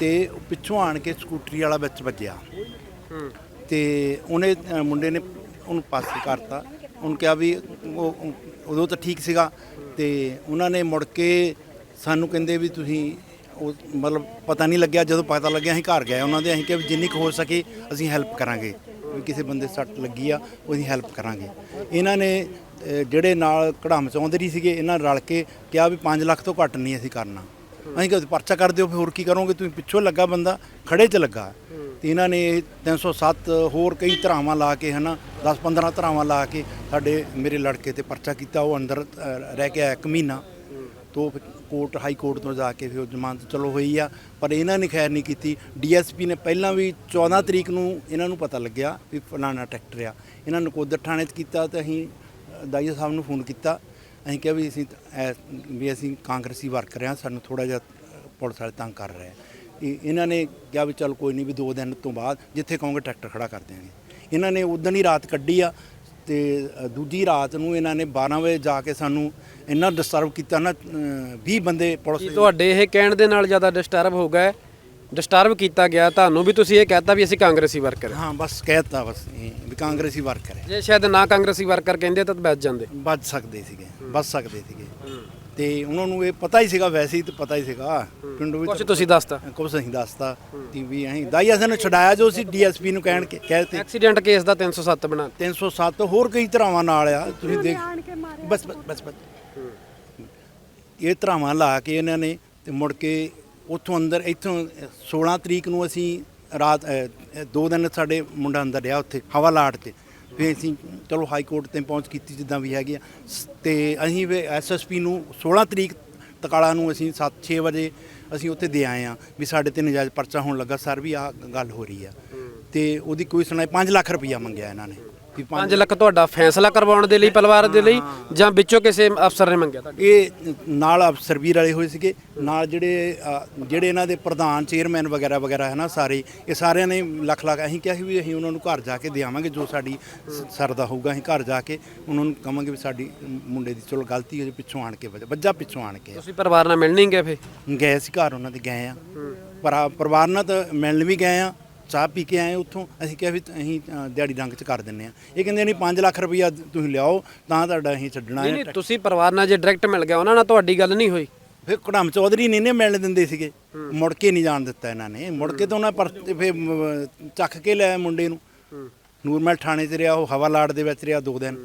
ਤੇ ਪਿੱਛੋਂ ਆਣ ਕੇ ਸਕੂਟਰੀ ਵਾਲਾ ਵਿੱਚ ਵੱਜਿਆ। ਤੇ ਉਹਨੇ ਅ, ਮੁੰਡੇ ਨੇ ਉਹਨੂੰ ਪਾਸੇ ਕਰਤਾ। ਉਹਨੂੰ ਕਿਹਾ ਵੀ ਉਹ ਉਦੋਂ ਤਾਂ ਠੀਕ ਸੀਗਾ। ਤੇ ਉਹਨਾਂ ਨੇ ਮੁੜ ਕੇ ਸਾਨੂੰ ਕਹਿੰਦੇ ਵੀ ਤੁਸੀਂ ਉਹ ਮਤਲਬ ਪਤਾ ਨਹੀਂ ਲੱਗਿਆ। ਜਦੋਂ ਪਤਾ ਲੱਗਿਆ ਅਸੀਂ ਘਰ ਗਏ ਉਹਨਾਂ ਦੇ ਅਸੀਂ ਕਿਹਾ ਵੀ ਜਿੰਨੀ ਕੁ ਹੋ ਸਕੇ ਅਸੀਂ ਹੈਲਪ ਕਰਾਂਗੇ। ਵੀ ਕਿਸੇ ਬੰਦੇ ਸੱਟ ਲੱਗੀ ਆ ਉਹਦੀ ਹੈਲਪ ਕਰਾਂਗੇ। ਇਹਨਾਂ ਨੇ ਅ, ਜਿਹੜੇ ਨਾਲ ਕਢਾਮ ਚੌਂਧਰੀ ਸੀਗੇ ਇਹਨਾਂ ਰਲ ਕੇ ਕਿਹਾ ਵੀ 5 ਲੱਖ ਤੋਂ ਘੱਟ ਨਹੀਂ ਅਸੀਂ ਕਰਨਾ। ਅਸੀਂ ਕਿਹਾ ਪਰਚਾ ਕਰ ਦਿਓ ਫਿਰ ਹੋਰ ਕੀ ਕਰੋਗੇ? ਤੁਸੀਂ ਪਿੱਛੋਂ ਲੱਗਾ ਬੰਦਾ ਖੜੇ 'ਚ ਲੱਗਾ। ਤੇ ਇਹਨਾਂ ਨੇ ਇਹ 307 ਹੋਰ ਕਈ ਧਰਾਵਾਂ ਲਾ ਕੇ ਹਨਾ 10 15 ਧਰਾਵਾਂ ਲਾ ਕੇ ਸਾਡੇ ਮੇਰੇ ਲੜਕੇ ਤੇ ਪਰਚਾ ਕੀਤਾ ਉਹ ਅੰਦਰ ਰਹਿ ਕੇ ਆਇਆ ਇੱਕ ਮਹੀਨਾ। ਤੋਂ ਫਿਰ ਕੋਰਟ ਹਾਈ ਕੋਰਟ ਤੋਂ ਜਾ ਕੇ ਫਿਰ ਉਹ ਜ਼ਮਾਨਤ ਚਲੋ ਹੋਈ ਆ ਪਰ ਇਹਨਾਂ ਨੇ ਖੈਰ ਨਹੀਂ ਕੀਤੀ। ਡੀਐਸਪੀ ਨੇ ਪਹਿਲਾਂ ਵੀ 14 ਤਰੀਕ ਨੂੰ ਇਹਨਾਂ ਨੂੰ ਪਤਾ ਲੱਗਿਆ ਵੀ ਫਲਾਣਾ ਟਰੈਕਟਰ ਆ। ਇਹਨਾਂ ਨੂੰ ਨਕੋਦਰ ਥਾਣੇ 'ਚ ਕੀਤਾ ਤੇ ਅਸੀਂ ਅ, ਦਾਈਆ ਸਾਹਿਬ ਨੂੰ ਫੋਨ ਕੀਤਾ। ਅਸੀਂ ਕਿਹਾ ਵੀ ਅਸੀਂ ਐ- ਵੀ ਅਸੀਂ ਕਾਂਗਰਸੀ ਵਰਕਰ ਹਾਂ ਸਾਨੂੰ ਥੋੜਾ ਜਿਹਾ ਪੁਲਿਸ ਵਾਲੇ ਤੰਗ ਕਰ ਰਹੇ ਆ। ਇਹ- ਇਹਨਾਂ ਨੇ ਕਿਹਾ ਵੀ ਚਲ ਕੋਈ ਨਹੀਂ ਵੀ ਦੋ ਦਿਨ ਤੋਂ ਬਾਅਦ ਜਿੱਥੇ ਕਹੋਗੇ ਟਰੈਕਟਰ ਖੜਾ ਕਰ ਦਿਆਂਗੇ। ਇਹਨਾਂ ਨੇ ਉਦੋਂ ਹੀ ਰਾਤ ਕੱਢੀ ਆ ਤੇ ਅ, ਦੂਜੀ ਰਾਤ ਨੂੰ ਇਹਨਾਂ ਨੇ 12 ਵਜੇ ਜਾ ਕੇ ਸਾਨੂੰ ਇੰਨਾ ਡਿਸਟਰਬ ਕੀਤਾ ਨਾ ਅ, 20 ਬੰਦੇ ਪੁਲਿਸ ਤੁਹਾਡੇ ਇਹ ਕਹਿਣ ਦੇ ਨਾਲ ਜ਼ਿਆਦਾ ਡਿਸਟਰਬ ਹੋ ਗਏ ਡਿਸਟਰਬ ਕੀਤਾ ਗਿਆ ਤੁਹਾਨੂੰ ਵੀ ਤੁਸੀਂ ਇਹ ਕਹਿਤਾ ਵੀ ਅਸੀਂ ਕਾਂਗਰਸੀ ਵਰਕਰ ਹਾਂ ਹਾਂ ਬਸ ਕਹਿਤਾ ਬਸ ਇਹ ਵੀ ਕਾਂਗਰਸੀ ਵਰਕਰ ਹੈ ਜੇ ਸ਼ਾਇਦ ਨਾ ਕਾਂਗਰਸੀ ਵਰਕਰ ਕਹਿੰਦੇ ਤਾਂ ਬਚ ਜਾਂਦੇ। ਬਚ ਸਕਦੇ ਸੀਗੇ। ਬਚ ਸਕਦੇ ਸੀਗੇ। ਤੇ ਉਹਨਾਂ ਨੂੰ ਇਹ ਪਤਾ ਹੀ ਸੀਗਾ ਵੈਸੇ ਹੀ ਤਾਂ ਪਤਾ ਹੀ ਸੀਗਾ। ਪਿੰਡੋਂ ਵੀ ਕੁਝ ਤੁਸੀਂ ਦੱਸਤਾ? ਕੁਛ ਅਸੀਂ ਦੱਸਤਾ। ਕਿ ਵੀ ਅਸੀਂ ਦਾਈਆ ਸਾਨੂੰ ਛਡਾਇਆ ਜੋ ਸੀ ਡੀਐਸਪੀ ਨੂੰ ਕਹਿਣ ਕੇ ਕਹਿਤੇ ਐਕਸੀਡੈਂਟ ਕੇਸ ਦਾ 307 ਬਣਾ 307 ਹੋਰ ਕਈ ਧਰਾਵਾਂ ਨਾਲ ਆ ਤੁਸੀਂ ਦੇਖ ਬਸ ਬਸ ਬਸ। ਇਹ ਧਰਾਵਾਂ ਲਾ ਕੇ ਇਹਨਾਂ ਨੇ ਤੇ ਮੁੜ ਕੇ ਉੱਥੋਂ ਅੰਦਰ ਇੱਥੋਂ 16 ਤਰੀਕ ਨੂੰ ਅਸੀਂ ਰਾਤ ਦੋ ਦਿਨ ਸਾਡੇ ਮੁੰਡਾ ਅੰਦਰ ਰਿਹਾ ਉੱਥੇ ਹਵਾ ਲਾਟ ਤੇ। ਫਿਰ ਅਸੀਂ ਚਲੋ ਹਾਈ ਕੋਰਟ ਤੇ ਪਹੁੰਚ ਕੀਤੀ ਜਿੱਦਾਂ ਵੀ ਹੈਗੀ ਆ। ਤੇ ਅਸੀਂ ਵੀ ਐਸਐਸਪੀ ਨੂੰ 16 ਤਰੀਕ ਤਕਾਲਾ ਨੂੰ ਅਸੀਂ 7-6 ਵਜੇ ਅਸੀਂ ਉੱਥੇ ਦੇ ਆਏ ਆ ਵੀ ਸਾਡੇ ਤੇ ਨਜਾਇਜ਼ ਪਰਚਾ ਹੋਣ ਲੱਗਾ। ਸਰ ਵੀ ਆ ਗੱਲ ਹੋ ਰਹੀ ਆ। ਤੇ ਉਹਦੀ ਕੋਈ ਸੁਣਾਈ 5 ਲੱਖ ਰੁਪਈਆ ਮੰਗਿਆ ਇਹਨਾਂ ਨੇ। ਵੀ 5 ਲੱਖ ਤੁਹਾਡਾ ਫੈਸਲਾ ਕਰਵਾਉਣ ਦੇ ਲਈ ਪਰਿਵਾਰ ਦੇ ਲਈ ਜਾਂ ਵਿੱਚੋਂ ਕਿਸੇ ਅਫਸਰ ਨੇ ਮੰਗਿਆ ਤੁਹਾਡੇ? ਇਹ ਨਾਲ ਅਫਸਰ ਵੀ ਰਲੇ ਹੋਏ ਸੀਗੇ ਨਾਲ ਜਿਹੜੇ ਅ, ਜਿਹੜੇ ਇਹਨਾਂ ਦੇ ਪ੍ਰਧਾਨ ਚੇਅਰਮੈਨ ਵਗੈਰਾ ਵਗੈਰਾ ਹੈ ਨਾ ਸਾਰੇ ਇਹ ਸਾਰਿਆਂ ਨੇ ਲੱਖ ਲੱਖ ਅਸੀਂ ਕਿਹਾ ਸੀ ਵੀ ਅਸੀਂ ਉਹਨਾਂ ਨੂੰ ਘਰ ਜਾ ਕੇ ਦੇਵਾਂਗੇ ਜੋ ਸਾਡੀ ਸ- ਸਰਦਾ ਹੋਊਗਾ ਅਸੀਂ ਘਰ ਜਾ ਕੇ ਉਹਨਾਂ ਨੂੰ ਕਹਾਂਗੇ ਵੀ ਸਾਡੀ ਮੁੰਡੇ ਦੀ ਚਲੋ ਗਲਤੀ ਹੋਈ ਪਿੱਛੋਂ ਆਣ ਕੇ ਵੱਜਾ ਵੱਜਾ ਪਿੱਛੋਂ ਆਣ ਕੇ। ਤੁਸੀਂ ਪਰਿਵਾਰ ਨਾਲ ਮਿਲਣ ਨਹੀਂ ਗਏ ਫੇ? ਗਏ ਸੀ ਘਰ ਉਹਨਾਂ ਦੇ ਗਏ ਆ। ਪਰ ਪਰਿਵਾਰ ਨਾਲ ਤਾਂ ਮਿਲਣ ਵੀ ਗਏ ਆ ਚਾਹ ਪੀ ਕੇ ਆਏ ਉੱਥੋਂ ਅਸੀਂ ਕਿਹਾ ਵੀ ਅਸੀਂ ਅ, ਦਿਹਾੜੀ ਰੰਗ ਚ ਕਰ ਦਿੰਨੇ ਆ ਇਹ ਕਹਿੰਦੇ ਨਹੀਂ 5 ਲੱਖ ਰੁਪਈਆ ਤੁਸੀਂ ਲਿਆਓ ਤਾਂ ਤੁਹਾਡਾ ਅਸੀਂ ਛੱਡਣਾ ਨਹੀਂ ਹੈ ਨਹੀਂ ਤੁਸੀਂ ਪਰਿਵਾਰ ਨਾਲ ਜੇ ਡਾਇਰੈਕਟ ਮਿਲ ਗਿਆ ਉਹਨਾਂ ਨਾਲ ਤੁਹਾਡੀ ਗੱਲ ਨਹੀਂ ਹੋਈ। ਫਿਰ ਕੁੜਮ ਚੌਧਰੀ ਨਹੀਂ ਨੇ ਮਿਲਣ ਦਿੰਦੇ ਸੀਗੇ। ਮੁੜ ਕੇ ਨਹੀਂ ਜਾਣ ਦਿੱਤਾ ਇਹਨਾਂ ਨੇ। ਮੁੜ ਕੇ ਤਾਂ ਉਹਨਾਂ ਪਰ ਫਿਰ ਮ, ਚੱਕ ਕੇ ਲਿਆ ਮੁੰਡੇ ਨੂੰ। ਨੂਰਮਹਿਲ ਥਾਣੇ 'ਚ ਰਿਹਾ ਉਹ ਹਵਾ ਲਾੜ ਦੇ ਵਿੱਚ ਰਿਹਾ ਦੋ ਦਿਨ।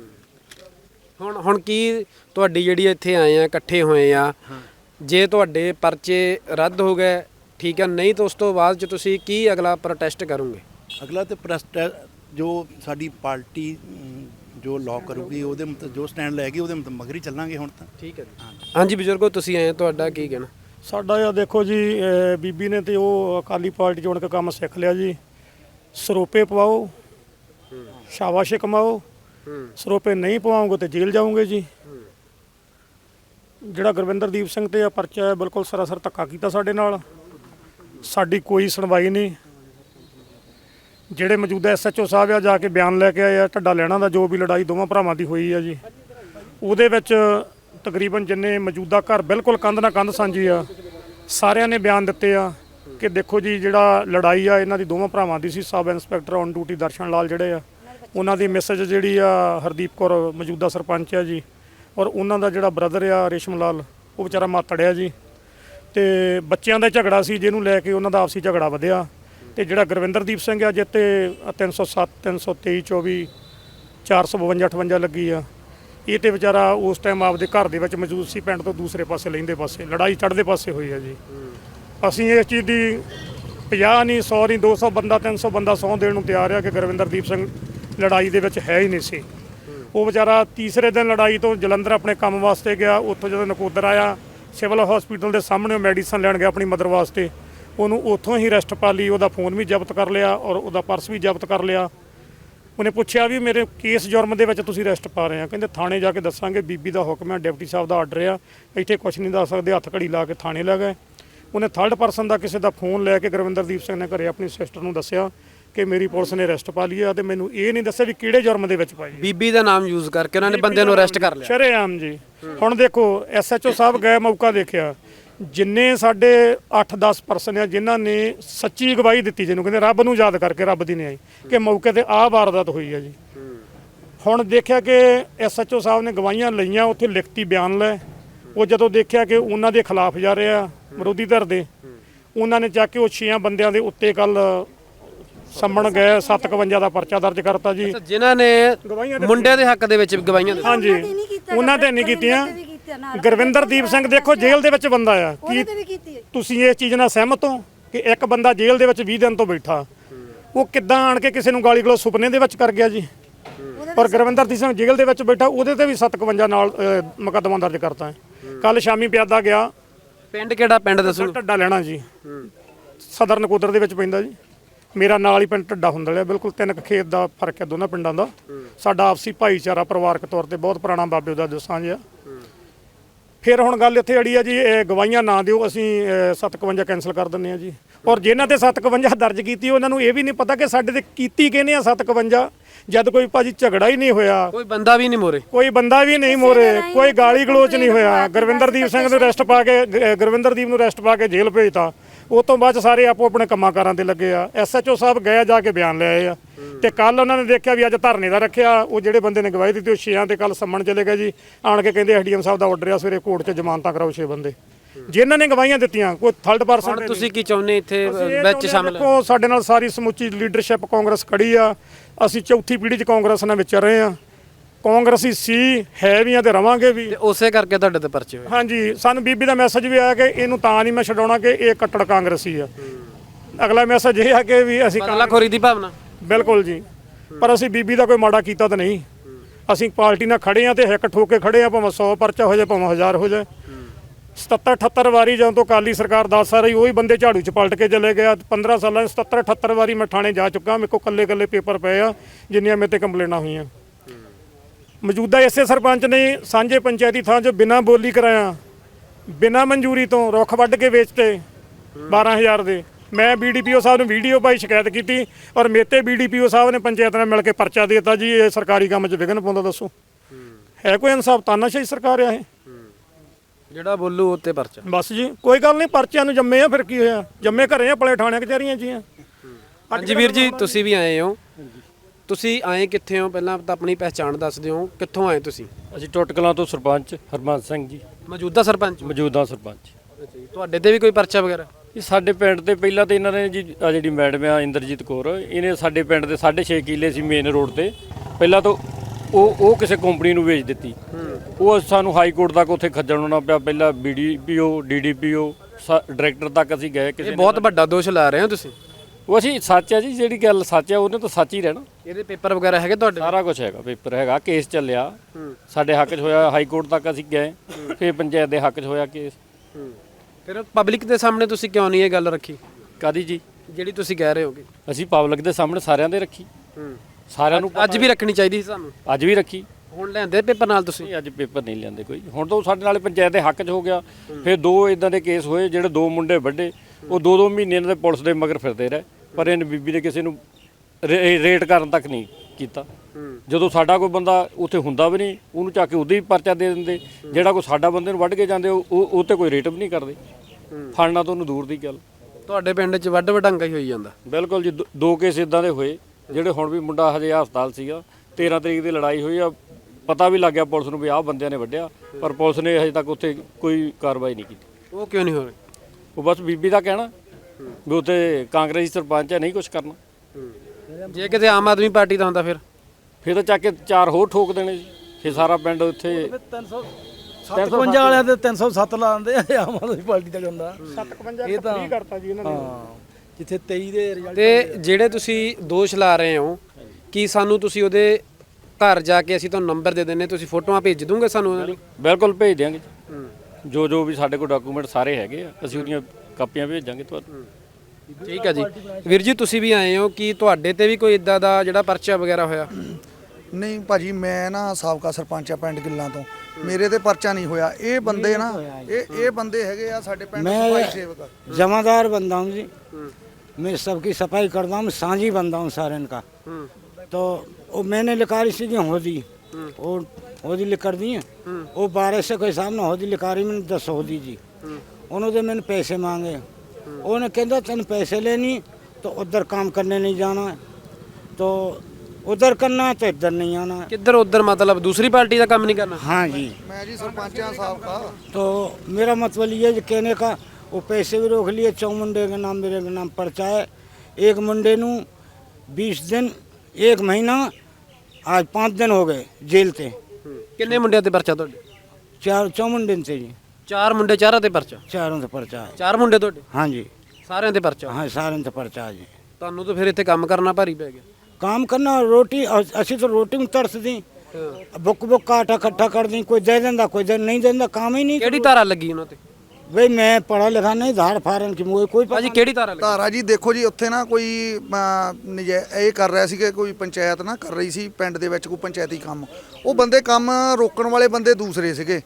ਹੁਣ ਹੁਣ ਕੀ ਤੁਹਾਡੀ ਜਿਹੜੀ ਇੱਥੇ ਆਏ ਆ ਇਕੱਠੇ ਹੋਏ ਆ ਜੇ ਤੁਹਾਡੇ ਪਰਚੇ ਰੱਦ ਹੋ ਗਏ ਠੀਕ ਹੈ ਨਹੀਂ ਤਾਂ ਉਸ ਤੋਂ ਬਾਅਦ ਚ ਤੁਸੀਂ ਕੀ ਅਗਲਾ ਪ੍ਰੋਟੈਸਟ ਕਰੋਗੇ? ਅਗਲਾ ਤੇ ਪ੍ਰਸਟ ਜੋ ਸਾਡੀ ਪਾਰਟੀ ਜੋ ਲਾਅ ਕਰੂਗੀ ਉਹਦੇ ਮਤਲਬ ਜੋ ਸਟੈਂਡ ਲੈਗੀ ਉਹਦੇ ਮਤਲਬ ਮਗਰ ਚੱਲਾਂਗੇ ਹੁਣ ਤਾਂ। ਠੀਕ ਹੈ ਜੀ। ਹਾਂਜੀ ਬਜ਼ੁਰਗੋ ਤੁਸੀਂ ਆਏ ਤੁਹਾਡਾ ਕੀ ਕਹਿਣਾ? ਸਾਡਾ ਇਹ ਦੇਖੋ ਜੀ ਬੀਬੀ ਨੇ ਤੇ ਉਹ ਅਕਾਲੀ ਪਾਰਟੀ ਚੋਣ ਕੇ ਕੰਮ ਸਿੱਖ ਲਿਆ ਜੀ। ਸਰੋਪੇ ਪਵਾਓ ਸ਼ਾਬਾਸ਼ ਕਮਾਓ ਸਰੋਪੇ ਨਹੀਂ ਪਵਾਓਗੇ ਤੇ ਜੇਲ੍ਹ ਜਾਓਗੇ ਜੀ। ਜਿਹੜਾ ਗੁਰਵਿੰਦਰਦੀਪ ਸਿੰਘ ਤੇ ਆ ਪਰਚਾ ਹੈ ਬਿਲਕੁਲ ਸਰਾਸਰ ਧੱਕਾ ਕੀਤਾ ਸਾਡੇ ਨਾਲ। ਸਾਡੀ ਕੋਈ ਸੁਣਵਾਈ ਨਹੀਂ। ਜਿਹੜੇ ਮੌਜੂਦਾ ਐਸਐਚਓ ਸਾਹਿਬ ਆ, ਜਾ ਕੇ ਬਿਆਨ ਲੈ ਕੇ ਆਏ ਆ, ਢੱਡਾ ਲੈਣਾ ਦਾ ਜੋ ਵੀ ਲੜਾਈ ਦੋਵਾਂ ਭਰਾਵਾਂ ਦੀ ਹੋਈ ਆ ਜੀ। ਉਹਦੇ ਵਿੱਚ ਤਕਰੀਬਨ ਜਿੰਨੇ ਮੌਜੂਦਾ ਘਰ ਬਿਲਕੁਲ ਕੰਧ ਨਾਲ ਕੰਧ ਸਾਂਝੀ ਆ, ਸਾਰਿਆਂ ਨੇ ਬਿਆਨ ਦਿੱਤੇ ਆ ਕਿ ਦੇਖੋ ਜੀ, ਜਿਹੜਾ ਲੜਾਈ ਆ, ਇਹਨਾਂ ਦੀ ਦੋਵਾਂ ਭਰਾਵਾਂ ਦੀ ਸੀ, sub inspector on duty Darshan Lal ਜਿਹੜੇ ਆ। ਉਹਨਾਂ ਦੀ ਮੈਸੇਜ ਜਿਹੜੀ ਆ, ਹਰਦੀਪ ਕੌਰ ਮੌਜੂਦਾ ਸਰਪੰਚ ਆ ਜੀ। ਔਰ ਉਹਨਾਂ ਦਾ ਜਿਹੜਾ ਬ੍ਰਦਰ ਆ, ਰੇਸ਼ਮ ਲਾਲ, ਉਹ ਵਿਚਾਰਾ ਮਾਤੜਿਆ ਜੀ। ਤੇ ਬੱਚਿਆਂ ਦਾ ਝਗੜਾ ਸੀ, ਜਿਹਨੂੰ ਲੈ ਕੇ ਉਹਨਾਂ ਦਾ ਆਪਸੀ ਝਗੜਾ ਵਧਿਆ। ਤੇ ਜਿਹੜਾ ਗੁਰਵਿੰਦਰਦੀਪ ਸਿੰਘ ਆ ਜਿੱਤੇ 307 323 24 452 58 ਲੱਗੀ ਆ, ਇਹ ਤੇ ਵਿਚਾਰਾ ਉਸ ਟਾਈਮ ਆਪਦੇ ਘਰ ਦੇ ਵਿੱਚ ਮੌਜੂਦ ਸੀ, ਪਿੰਡ ਤੋਂ ਦੂਸਰੇ ਪਾਸੇ, ਲੈਂਦੇ ਪਾਸੇ, ਲੜਾਈ ਚੜ੍ਹਦੇ ਪਾਸੇ ਹੋਈ ਆ ਜੀ। ਅਸੀਂ ਇਸ ਚੀਜ਼ ਦੀ 50 ਨਹੀਂ 100 ਨਹੀਂ 200 ਬੰਦਾ 300 ਬੰਦਾ ਸਹੁੰ ਦੇਣ ਨੂੰ ਤਿਆਰ ਆ ਕਿ ਗੁਰਵਿੰਦਰਦੀਪ ਸਿੰਘ ਲੜਾਈ ਦੇ ਵਿੱਚ ਹੈ ਹੀ ਨਹੀਂ ਸੀ। ਉਹ ਵਿਚਾਰਾ ਤੀਸਰੇ ਦਿਨ ਲੜਾਈ ਤੋਂ ਜਲੰਧਰ ਆਪਣੇ ਕੰਮ ਵਾਸਤੇ ਗਿਆ, ਉੱਥੋਂ ਜਦੋਂ ਨਕੋਦਰ ਆਇਆ ਸਿਵਲ ਹਸਪੀਟਲ ਦੇ ਸਾਹਮਣੇ ਉਹ ਮੈਡੀਸਨ ਲੈਣ ਗਿਆ ਆਪਣੀ ਮਦਰ ਵਾਸਤੇ। ਉਹਨੂੰ ਉੱਥੋਂ ਹੀ ਰੈਸਟ ਪਾ ਲਈ, ਉਹਦਾ ਫੋਨ ਵੀ ਜ਼ਬਤ ਕਰ ਲਿਆ ਔਰ ਉਹਦਾ ਪਰਸ ਵੀ ਜ਼ਬਤ ਕਰ ਲਿਆ। ਉਹਨੇ ਪੁੱਛਿਆ ਵੀ ਮੇਰੇ ਕੇਸ ਜੁਰਮ ਦੇ ਵਿੱਚ ਤੁਸੀਂ ਰੈਸਟ ਪਾ ਰਹੇ ਆ। ਕਹਿੰਦੇ ਥਾਣੇ ਜਾ ਕੇ ਦੱਸਾਂਗੇ, ਬੀਬੀ ਦਾ ਹੁਕਮ ਹੈ, ਡਿਪਟੀ ਸਾਹਿਬ ਦਾ ਆਰਡਰ ਆ। ਇੱਥੇ ਕੁਝ ਨਹੀਂ ਦੱਸ ਸਕਦੇ, ਹੱਥ ਘੜੀ ਲਾ ਕੇ ਥਾਣੇ ਲੈ ਗਏ। ਉਹਨੇ ਥਰਡ ਪਰਸਨ ਦਾ ਕਿਸੇ ਦਾ ਫੋਨ ਲੈ ਕੇ ਗੁਰਵਿੰਦਰਦੀਪ ਸਿੰਘ ਨੇ ਘਰੇ ਆਪਣੀ ਸਿਸਟਰ ਨੂੰ ਦੱਸਿਆ। ਕਿ ਮੇਰੀ ਪੁਲਿਸ ਨੇ ਅਰੈਸਟ ਪਾ ਲਈ ਆ ਤੇ ਮੈਨੂੰ ਇਹ ਨਹੀਂ ਦੱਸਿਆ ਵੀ ਕਿਹੜੇ ਜੁਰਮ ਦੇ ਵਿੱਚ ਪਾਈ। ਬੀਬੀ ਦਾ ਨਾਮ ਯੂਜ਼ ਕਰਕੇ ਉਹਨਾਂ ਨੇ ਬੰਦੇ ਨੂੰ ਅਰੈਸਟ ਕਰ ਲਿਆ। ਸ਼ਰੇਆਮ ਜੀ। ਹੁਣ ਦੇਖੋ ਐਸਐਚਓ ਸਾਹਿਬ ਗਏ ਮੌਕਾ ਦੇਖਿਆ। ਜਿੰਨੇ ਸਾਡੇ 8-10 ਪਰਸਨ ਆ ਜਿਨ੍ਹਾਂ ਨੇ ਸੱਚੀ ਗਵਾਹੀ ਦਿੱਤੀ ਜਿਹਨੂੰ ਕਹਿੰਦੇ ਰੱਬ ਨੂੰ ਯਾਦ ਕਰਕੇ ਰੱਬ ਦੀ ਨਿਆਈ ਕਿ ਮੌਕੇ ਤੇ ਆਹ ਵਾਰਦਾਤ ਹੋਈ ਹੈ ਜੀ। ਹੁਣ ਦੇਖਿਆ ਕਿ ਐਸਐਚਓ ਸਾਹਿਬ ਨੇ ਗਵਾਹੀਆਂ ਲਈਆਂ ਉੱਥੇ ਲਿਖਤੀ ਬਿਆਨ ਲੈ। ਉਹ ਜਦੋਂ ਦੇਖਿਆ ਕਿ ਉਹਨਾਂ ਦੇ ਖਿਲਾਫ ਜਾ ਰਿਹਾ ਵਿਰੋਧੀ ਧਿਰ ਦੇ ਉਹਨਾਂ ਨੇ ਜਾ ਕੇ ਉਹ ਛੇਆਂ ਬੰਦਿਆਂ ਦੇ ਉੱਤੇ ਕੱਲ ਸੰਮਣ ਗਏ 751 ਦਾ ਪਰਚਾ ਦਰਜ ਕਰਤਾ ਜੀ। ਜਿਨ੍ਹਾਂ ਨੇ ਗਵਾਹੀਆਂ ਮੁੰਡੇ ਦੇ ਹੱਕ ਦੇ ਵਿੱਚ ਗਵਾਹੀਆਂ ਦਿੱਤੀਆਂ ਹਾਂਜੀ ਉਹਨਾਂ ਤੇ ਨਹੀਂ ਕੀਤਾ, ਉਹਨਾਂ ਤੇ ਨਹੀਂ ਕੀਤੀਆਂ। ਗੁਰਵਿੰਦਰਦੀਪ ਸਿੰਘ ਦੇਖੋ ਜੇਲ੍ਹ ਦੇ ਵਿੱਚ ਬੰਦਾ ਆ। ਉਹਦੇ ਕੀ ਤੇ ਵੀ ਕੀਤੀ ਹੈ। ਤੁਸੀਂ ਇਸ ਚੀਜ਼ ਨਾਲ ਸਹਿਮਤ ਹੋ ਕਿ ਇੱਕ ਬੰਦਾ ਜੇਲ੍ਹ ਦੇ ਵਿੱਚ 20 ਦਿਨ ਤੋਂ ਬੈਠਾ? ਉਹ ਕਿੱਦਾਂ ਆਣ ਕੇ ਕਿਸੇ ਨੂੰ ਗਾਲੀ ਗਲੋ ਸੁਪਨੇ ਦੇ ਵਿੱਚ ਕਰ ਗਿਆ ਜੀ? ਪਰ ਗੁਰਵਿੰਦਰਦੀਪ ਸਿੰਘ ਜੇਲ੍ਹ ਦੇ ਵਿੱਚ ਬੈਠਾ ਉਹਦੇ ਤੇ ਵੀ 751 ਨਾਲ ਮੁਕੱਦਮਾ ਦਰਜ ਕਰਤਾ ਹੈ। ਕੱਲ ਸ਼ਾਮੀ ਪਿਆਦਾ ਗਿਆ। ਪਿੰਡ ਕਿਹੜਾ ਪਿੰਡ ਦੱਸੋ? ਢੱਡਾ ਲੈਣਾ ਜੀ। ਸਦਰ ਨਕੋਦਰ ਦੇ ਵਿੱਚ ਪੈਂਦਾ ਜੀ। ਮੇਰਾ ਨਾਲ ਹੀ ਪਿੰਡ ਢੱਡਾ ਹੁੰਦਾ ਲਿਆ ਬਿਲਕੁਲ ਤਿੰਨ ਕੁ ਖੇਤ ਦਾ ਫ਼ਰਕ ਹੈ ਦੋਨਾਂ ਪਿੰਡਾਂ ਦਾ। ਸਾਡਾ ਆਪਸੀ ਭਾਈਚਾਰਾ ਪਰਿਵਾਰਕ ਤੌਰ ਤੇ ਬਹੁਤ ਪੁਰਾਣਾ ਬਾਬੇ ਦਾ ਦਸਾਂਝ ਆ ਫਿਰ ਹੁਣ ਗੱਲ ਇੱਥੇ ਅੜੀ ਆ ਜੀ ਇਹ ਗਵਾਹੀਆਂ ਨਾ ਦਿਓ ਅਸੀਂ ਅਹ, 57 ਕੈਨਸਲ ਕਰ ਦਿੰਨੇ ਆ ਜੀ। ਔਰ ਜਿਨ੍ਹਾਂ ਤੇ 57 ਦਰਜ ਕੀਤੀ ਉਹਨਾਂ ਨੂੰ ਇਹ ਵੀ ਨਹੀਂ ਪਤਾ ਕਿ ਸਾਡੇ ਤੇ ਕੀਤੀ ਕਿਹਨੇ ਆ 57 ਜਦ ਕੋਈ ਭਾਜੀ ਝਗੜਾ ਹੀ ਨਹੀਂ ਹੋਇਆ। ਕੋਈ ਬੰਦਾ ਵੀ ਨਹੀਂ ਮੋਰੇ। ਕੋਈ ਬੰਦਾ ਵੀ ਨਹੀਂ ਮੋਰੇ ਕੋਈ ਗਾਲੀ ਗਲੋਚ ਨਹੀਂ ਹੋਇਆ। ਗੁਰਵਿੰਦਰਦੀਪ ਸਿੰਘ ਨੂੰ ਅਰੈਸਟ ਪਾ ਕੇ ਗ- ਗੁਰਵਿੰਦਰਦੀਪ ਨੂੰ ਅਰੈਸਟ ਪਾ ਕੇ ਜੇਲ੍ਹ ਭੇਜਤਾ। ਉਸ ਤੋਂ ਬਾਅਦ 'ਚ ਸਾਰੇ ਆਪੋ ਆਪਣੇ ਕੰਮਾਂ ਕਾਰਾਂ ਤੇ ਲੱਗੇ ਆ। ਐਸਐਚਓ ਸਾਹਿਬ ਗਏ ਜਾ ਕੇ ਬਿਆਨ ਲੈ ਆਏ ਆ। ਤੇ ਕੱਲ ਉਹਨਾਂ ਨੇ ਦੇਖਿਆ ਵੀ ਅੱਜ ਧਰਨੇ ਦਾ ਰੱਖਿਆ। ਉਹ ਜਿਹੜੇ ਬੰਦੇ ਨੇ ਗਵਾਹੀ ਦਿੱਤੀ ਉਹ ਛੇਆਂ ਤੇ ਕੱਲ ਸੰਮਣ ਚਲੇ ਗਏ ਜੀ। ਆਣ ਕੇ ਕਹਿੰਦੇ ਐਸਡੀਐਮ ਸਾਹਿਬ ਦਾ ਆਰਡਰ ਆ ਸਵੇਰੇ ਕੋਰਟ 'ਚ ਜ਼ਮਾਨਤਾਂ ਕਰਾਓ ਛੇ ਬੰਦੇ। ਜਿਨ੍ਹਾਂ ਨੇ ਗਵਾਹੀਆਂ ਦਿੱਤੀਆਂ ਕੋਈ ਥਰਡ ਪਰਸਨ ਹੁਣ ਤੁਸੀਂ ਕੀ ਚਾਹੁੰਦੇ ਇੱਥੇ ਵਿੱਚ ਸ਼ਾਮਲ? ਦੇਖੋ ਸਾਡੇ ਨਾਲ ਸਾਰੀ ਸਮੁੱਚੀ ਲੀਡਰਸ਼ਿਪ ਕਾਂਗਰਸ ਖੜੀ ਆ। ਅਸੀਂ ਚੌਥੀ ਪੀੜ੍ਹੀ 'ਚ ਕਾਂਗਰਸ ਨਾਲ ਵਿਚਰ ਰਹੇ ਆ। ਕਾਂਗਰਸੀ ਸੀ ਹੈ ਵੀ ਆ ਤੇ ਰਵਾਂਗੇ ਵੀ। ਤੇ ਉਸੇ ਕਰਕੇ ਤੁਹਾਡੇ ਤੇ ਪਰਚੇ ਹੋਏ। ਹਾਂਜੀ ਸਾਨੂੰ ਬੀਬੀ ਦਾ ਮੈਸੇਜ ਵੀ ਆਇਆ ਕਿ ਇਹਨੂੰ ਤਾਂ ਨਹੀਂ ਮੈਂ ਛਡਾਉਣਾ ਕਿ ਇਹ ਕੱਟੜ ਕਾਂਗਰਸੀ ਆ। ਅਗਲਾ ਮੈਸੇਜ ਇਹ ਆ ਕਿ ਵੀ ਅਸੀਂ ਬਦਲਾਖੋਰੀ ਦੀ ਭਾਵਨਾ। ਬਿਲਕੁਲ ਜੀ। ਪਰ ਅਸੀਂ ਬੀਬੀ ਦਾ ਕੋਈ ਮਾੜਾ ਕੀਤਾ ਤਾਂ ਨਹੀਂ। ਅਸੀਂ ਪਾਰਟੀ ਨਾਲ ਖੜੇ ਆ ਤੇ ਹਿੱਕ ਠੋਕ ਕੇ ਖੜੇ ਆ ਭਾਵੇਂ 100 ਪਰਚਾ ਹੋ ਜਾਏ ਭਾਵੇਂ 1000 ਹੋ ਜਾਏ। 77 78 ਵਾਰੀ ਜਦੋਂ ਤੋਂ ਕਾਲੀ ਸਰਕਾਰ 10 ਸਾਲ ਰਹੀ ਉਹੀ ਬੰਦੇ ਝਾੜੂ ਚ ਪਲਟ ਕੇ ਚਲੇ ਗਿਆ 15 ਸਾਲਾਂ 'ਚ 77 78 ਵਾਰੀ ਮੈਂ ਥਾਣੇ ਜਾ ਚੁੱਕਾ ਮੇਰੇ ਕੋਲ ਕੱਲੇ ਕੱਲੇ ਪੇਪਰ ਪਏ ਆ ਜਿੰਨੀਆਂ ਮੇਰੇ ਤੇ ਕੰਪਲੇਨਾਂ ਹੋਈਆਂ। ਮੌਜੂਦਾ ਇਸੇ ਸਰਪੰਚ ਨੇ ਸਾਂਝੇ ਪੰਚਾਇਤੀ ਥਾਂ 'ਚ ਬਿਨਾਂ ਬੋਲੀ ਕਰਾਇਆ ਬਿਨਾਂ ਮਨਜ਼ੂਰੀ ਤੋਂ ਰੁੱਖ ਵੱਢ ਕੇ ਵੇਚਤੇ 12000 ਦੇ। ਮੈਂ ਬੀਡੀਪੀਓ ਸਾਹਿਬ ਨੂੰ ਵੀਡੀਓ ਪਾਈ ਸ਼ਿਕਾਇਤ ਕੀਤੀ ਔਰ ਮੇਤੇ ਬੀਡੀਪੀਓ ਸਾਹਿਬ ਨੇ ਪੰਚਾਇਤ ਨਾਲ ਮਿਲ ਕੇ ਪਰਚਾ ਦੇ ਦਿੱਤਾ ਜੀ ਇਹ ਸਰਕਾਰੀ ਕੰਮ 'ਚ ਵਿਘਨ ਪਾਉਂਦਾ ਦੱਸੋ। ਹੈ ਕੋਈ ਇਨਸਾਫ? ਤਾਨਾਸ਼ਾਹੀ ਸਰਕਾਰ ਆ ਇਹ। ਜਿਹੜਾ ਬੋਲੂ ਉੱਤੇ ਪਰਚਾ। ਬਸ ਜੀ ਕੋਈ ਗੱਲ ਨਹੀਂ ਪਰਚਿਆਂ ਨੂੰ ਜੰਮੇ ਆ ਫਿਰ ਕੀ ਹੋਇਆ? ਜੰਮੇ ਘਰੇ ਆ ਪਲੇ ਠਾਣਿਆਂ ਕਚਹਿਰੀਆਂ ਹੀ ਆ। ਹਾਂਜੀ ਵੀਰ ਜੀ ਤੁਸੀਂ ਵੀ ਆਏ ਹੋ। ਤੁਸੀਂ ਆਏ ਕਿੱਥੇ ਹੋ? ਪਹਿਲਾਂ ਤਾਂ ਆਪਣੀ ਪਹਿਚਾਣ ਦੱਸ ਦਿਓ। ਕਿੱਥੋਂ ਆਏ ਤੁਸੀਂ? ਅਸੀਂ ਟੁੱਟ ਕਲਾਂ ਤੋਂ ਸਰਪੰਚ ਹਰਮਨ ਸਿੰਘ ਜੀ। ਮੌਜੂਦਾ ਸਰਪੰਚ? ਮੌਜੂਦਾ ਸਰਪੰਚ। ਅੱਛਾ ਜੀ ਤੁਹਾਡੇ ਤੇ ਵੀ ਕੋਈ ਪਰਚਾ ਵਗੈਰਾ? ਇਹ ਸਾਡੇ ਪਿੰਡ ਤੇ ਪਹਿਲਾਂ ਤੇ ਇਹਨਾਂ ਨੇ ਜੀ ਆ ਜਿਹੜੀ ਮੈਡਮ ਆ ਇੰਦਰਜੀਤ ਕੌਰ ਇਹਨੇ ਸਾਡੇ ਪਿੰਡ ਦੇ 6.5 ਕਿੱਲੇ ਸੀ ਮੇਨ ਰੋਡ ਤੇ। ਪਹਿਲਾਂ ਤਾਂ ਉਹ ਉਹ ਕਿਸੇ ਕੰਪਨੀ ਨੂੰ ਵੇਚ ਦਿੱਤੀ। ਉਹ ਸਾਨੂੰ ਹਾਈ ਕੋਰਟ ਤੱਕ ਉੱਥੇ ਖੱਜਣ ਹੋਣਾ ਪਿਆ। ਪਹਿਲਾਂ ਬੀਡੀਪੀਓ ਡੀਡੀਪੀਓ ਡਾਇਰੈਕਟਰ ਤੱਕ ਅਸੀਂ ਗਏ ਕਿਸੇ ਇਹ ਬਹੁਤ ਵੱਡਾ ਦੋਸ਼ ਲਾ ਰਹੇ ਹੋ ਤੁਸੀਂ। ਉਹ ਅਸੀਂ ਸੱਚ ਹੈ ਜੀ ਜਿਹੜੀ ਗੱਲ ਸੱਚ ਹੈ ਉਹਨੇ ਤਾਂ ਸੱਚ ਹੀ ਰਹਿਣਾ। ਇਹਦੇ ਪੇਪਰ ਵਗੈਰਾ ਹੈਗੇ ਤੁਹਾਡੇ? ਸਾਰਾ ਕੁਝ ਹੈਗਾ ਪੇਪਰ ਹੈਗਾ ਕੇਸ ਚੱਲਿਆ। ਸਾਡੇ ਹੱਕ 'ਚ ਹੋਇਆ ਹਾਈ ਕੋਰਟ ਤੱਕ ਅਸੀਂ ਗਏ ਫਿਰ ਪੰਚਾਇਤ ਦੇ ਹੱਕ 'ਚ ਹੋਇਆ ਕੇਸ। ਫਿਰ ਪਬਲਿਕ ਦੇ ਸਾਹਮਣੇ ਤੁਸੀਂ ਕਿਉਂ ਨਹੀਂ ਇਹ ਗੱਲ ਰੱਖੀ? ਕਾਦੀ ਜੀ? ਜਿਹੜੀ ਤੁਸੀਂ ਕਹਿ ਰਹੇ ਹੋਗੇ। ਅਸੀਂ ਪਬਲਿਕ ਦੇ ਸਾਹਮਣੇ ਸਾਰਿਆਂ ਦੇ ਰੱਖੀ। ਸਾਰਿਆਂ ਨੂੰ ਅੱਜ ਵੀ ਰੱਖਣੀ ਚਾਹੀਦੀ ਸੀ ਸਾਨੂੰ? ਅੱਜ ਵੀ ਰੱਖੀ। ਹੁਣ ਲੈਂਦੇ ਪੇਪਰ ਨਾਲ ਤੁਸੀਂ? ਅੱਜ ਪੇਪਰ ਨਹੀਂ ਲੈਂਦੇ ਕੋਈ। ਹੁਣ ਤਾਂ ਸਾਡੇ ਨਾਲ ਪੰਚਾਇਤ ਦੇ ਹੱਕ 'ਚ ਹੋ ਗਿਆ। ਫਿਰ ਦੋ ਇਦਾਂ ਦੇ ਕੇਸ ਹੋਏ ਜਿਹੜੇ ਦੋ ਮੁੰਡੇ ਵੱਡੇ ਉਹ ਦੋ ਦੋ ਮਹੀਨੇ ਇਹਨਾਂ ਦੇ ਪੁਲਿਸ ਦੇ ਮਗਰ ਫਿਰਦੇ ਰਹੇ। ਪਰ ਇਹਨੇ ਬੀਬੀ ਨੇ ਕਿਸੇ ਨੂੰ ਰੇ- ਰੇਟ ਕਰਨ ਤੱਕ ਨਹੀਂ ਕੀਤਾ। ਜਦੋਂ ਸਾਡਾ ਕੋਈ ਬੰਦਾ ਉੱਥੇ ਹੁੰਦਾ ਵੀ ਨਹੀਂ ਉਹਨੂੰ ਚੱਕ ਕੇ ਉਹਦੇ ਹੀ ਪਰਚਾ ਦੇ ਦਿੰਦੇ। ਜਿਹੜਾ ਕੋਈ ਸਾਡਾ ਬੰਦੇ ਨੂੰ ਵੱਢ ਕੇ ਜਾਂਦੇ ਉਹ ਉਹ ਉਹ ਤੇ ਕੋਈ ਰੇਟ ਵੀ ਨਹੀਂ ਕਰਦੇ। ਫੜਨਾ ਤਾਂ ਉਹਨੂੰ ਦੂਰ ਦੀ ਗੱਲ। ਤੁਹਾਡੇ ਪਿੰਡ 'ਚ ਵੱਡ ਵਡੰਗਾ ਹੀ ਹੋਈ ਜਾਂਦਾ। ਬਿਲਕੁਲ ਜੀ ਦੋ- ਦੋ ਕੇਸ ਇਦਾਂ ਦੇ ਹੋਏ ਜਿਹੜੇ ਹੁਣ ਵੀ ਮੁੰਡਾ ਹਜੇ ਹਸਪਤਾਲ ਸੀਗਾ 13 ਤਰੀਕ ਦੀ ਲੜਾਈ ਹੋਈ ਆ ਪਤਾ ਵੀ ਲੱਗ ਗਿਆ ਪੁਲਿਸ ਨੂੰ ਵੀ ਆਹ ਬੰਦਿਆਂ ਨੇ ਵੱਢਿਆ ਪਰ ਪੁਲਿਸ ਨੇ ਹਜੇ ਤੱਕ ਉੱਥੇ ਕੋਈ ਕਾਰਵਾਈ ਨਹੀਂ ਕੀਤੀ। ਉਹ ਕਿਉਂ ਨਹੀਂ ਹੋ ਰਹੇ? ਉਹ ਬਸ ਬੀਬੀ ਦਾ ਕਹਿਣਾ। ਵੀ ਉੱਥੇ ਕਾਂਗਰਸੀ ਸਰਪੰਚ ਹੈ ਨਹੀਂ ਕੁਝ ਕਰਨਾ। ਜੇ ਕਿਤੇ ਆਮ ਆਦਮੀ ਪਾਰਟੀ ਦਾ ਹੁੰਦਾ ਫਿਰ? ਫਿਰ ਤਾਂ ਚੱਕ ਕੇ ਚਾਰ ਹੋਰ ਠੋਕ ਦੇਣੇ ਜੀ। ਫਿਰ ਸਾਰਾ ਪਿੰਡ ਉੱਥੇ 357 ਵਾਲਿਆਂ ਤੇ 307 ਲਾਉਂਦੇ ਆ ਆਮ ਆਦਮੀ ਪਾਰਟੀ ਦਾ ਗੰਦਾ 57 ਇਹ ਤਾਂ ਕਰਤਾ ਜੀ ਇਹਨਾਂ ਨੇ। ਹਾਂ ਜਿੱਥੇ 23 ਦੇ ਰਿਜ਼ਲਟ ਤੇ ਜਿਹੜੇ ਤੁਸੀਂ ਦੋਸ਼ ਲਾ ਰਹੇ ਹੋ ਕਿ ਸਾਨੂੰ ਤੁਸੀਂ ਉਹਦੇ ਘਰ ਜਾ ਕੇ ਅਸੀਂ ਤੁਹਾਨੂੰ ਨੰਬਰ ਦੇ ਦਿੰਨੇ ਤੁਸੀਂ ਫੋਟੋਆਂ ਭੇਜ ਦੂੰਗੇ ਸਾਨੂੰ ਉਹਨਾਂ ਦੀ? ਬਿਲਕੁਲ ਭੇਜ ਦਿਆਂਗੇ। ਜੋ ਜੋ ਵੀ ਸਾਡੇ ਕੋਲ ਡਾਕੂਮੈਂਟ ਸਾਰੇ ਹੈਗੇ ਆ ਅਸੀਂ ਉਹਦੀਆਂ ਕਾਪੀਆਂ ਭੇਜਾਂਗੇ ਤੁਹਾਨੂੰ ਠੀਕ ਹੈ ਜੀ ਵੀਰ ਜੀ ਤੁਸੀਂ ਵੀ ਆਏ ਹੋ ਕਿ ਤੁਹਾਡੇ ਤੇ ਵੀ ਕੋਈ ਇਦਾਂ ਦਾ ਜਿਹੜਾ ਪਰਚਾ ਵਗੈਰਾ ਹੋਇਆ ਨਹੀਂ ਭਾਜੀ ਮੈਂ ਨਾ ਸਾਬਕਾ ਸਰਪੰਚ ਆ ਪਿੰਡ ਗਿੱਲਾਂ ਤੋਂ ਮੇਰੇ ਤੇ ਪਰਚਾ ਨਹੀਂ ਹੋਇਆ ਇਹ ਬੰਦੇ ਨਾ ਇਹ ਇਹ ਬੰਦੇ ਹੈਗੇ ਆ ਸਾਡੇ ਪਿੰਡ ਦੇ ਸਫਾਈ ਸੇਵਕ जमादार बंदा हूँ जी मैं सबकी सफाई करता हूँ सांझी बंदा हूँ सारन का तो वो मैंने लिखारी सी दी होदी वो होदी लिख कर दी है वो बारह से कोई सामने होदी लिखारी मैंने दस होदी जी उन्होंने मैंने पैसे मांगे उन्होंने कहता तेन पैसे लेनी तो उधर काम करने नहीं जाना है तो उधर करना है तो इधर नहीं आना है ਕਿੱਧਰ ਉੱਧਰ ਮਤਲਬ ਦੂਸਰੀ ਪਾਰਟੀ ਦਾ ਕੰਮ ਨਹੀਂ ਕਰਨਾ हाँ जी ਮੈਂ ਜੀ ਸਰਪੰਚ ਆ ਸਾਬਕਾ तो मेरा मतलब ये जो कहने का वो पैसे भी रोक लिए चौ मुंडे के नाम मेरे के नाम पर्चा है एक मुंडे ਨੂੰ बीस दिन एक महीना आज पाँच दिन हो गए जेल थे ਕਿੰਨੇ ਮੁੰਡਿਆਂ ਤੇ ਪਰਚਾ ਤੁਹਾਡੇ चार चौ मुंडे थे जी ਚਾਰ ਮੁੰਡੇ ਚਾਰਾਂ ਤੇ ਪਰਚਾ चारों से पर्चा है ਚਾਰ ਮੁੰਡੇ ਤੁਹਾਡੇ हाँ जी ਸਾਰਿਆਂ ਤੇ ਪਰਚਾ हाँ सारे से पर्चा है जी ਤੁਹਾਨੂੰ ਤਾਂ ਫਿਰ ਇੱਥੇ ਕੰਮ ਕਰਨਾ ਭਾਰੀ ਪੈ ਗਿਆ काम करना रोटी असि तो रोटी में तरस दी बुक बुक का आटा इकट्ठा कर दी कोई दे देंदा कोई दे नहीं देंदा काम ही नहीं ਕਿਹੜੀ ਧਾਰਾ ਲੱਗੀ ਉਹਨਾਂ ਤੇ भाई मैं पढ़ा लिखा नहीं धाड़ फाड़न की मुझे कोई ਭਾਜੀ ਕਿਹੜੀ ਧਾਰਾ ਲੱਗੀ ਧਾਰਾ ਜੀ ਦੇਖੋ ਜੀ ਉੱਥੇ ਨਾ ਕੋਈ ਅਮ, ਨਜਾ- ਇਹ ਕਰ ਰਿਹਾ ਸੀ ਕਿ ਕੋਈ ਪੰਚਾਇਤ ਨਾ ਕਰ ਰਹੀ ਸੀ ਪਿੰਡ ਦੇ ਵਿੱਚ ਕੋਈ ਪੰਚਾਇਤੀ ਕੰਮ ਉਹ ਬੰਦੇ ਕੰਮ ਰੋਕਣ ਵਾਲੇ ਬੰਦੇ ਦੂਸਰੇ ਸੀਗੇ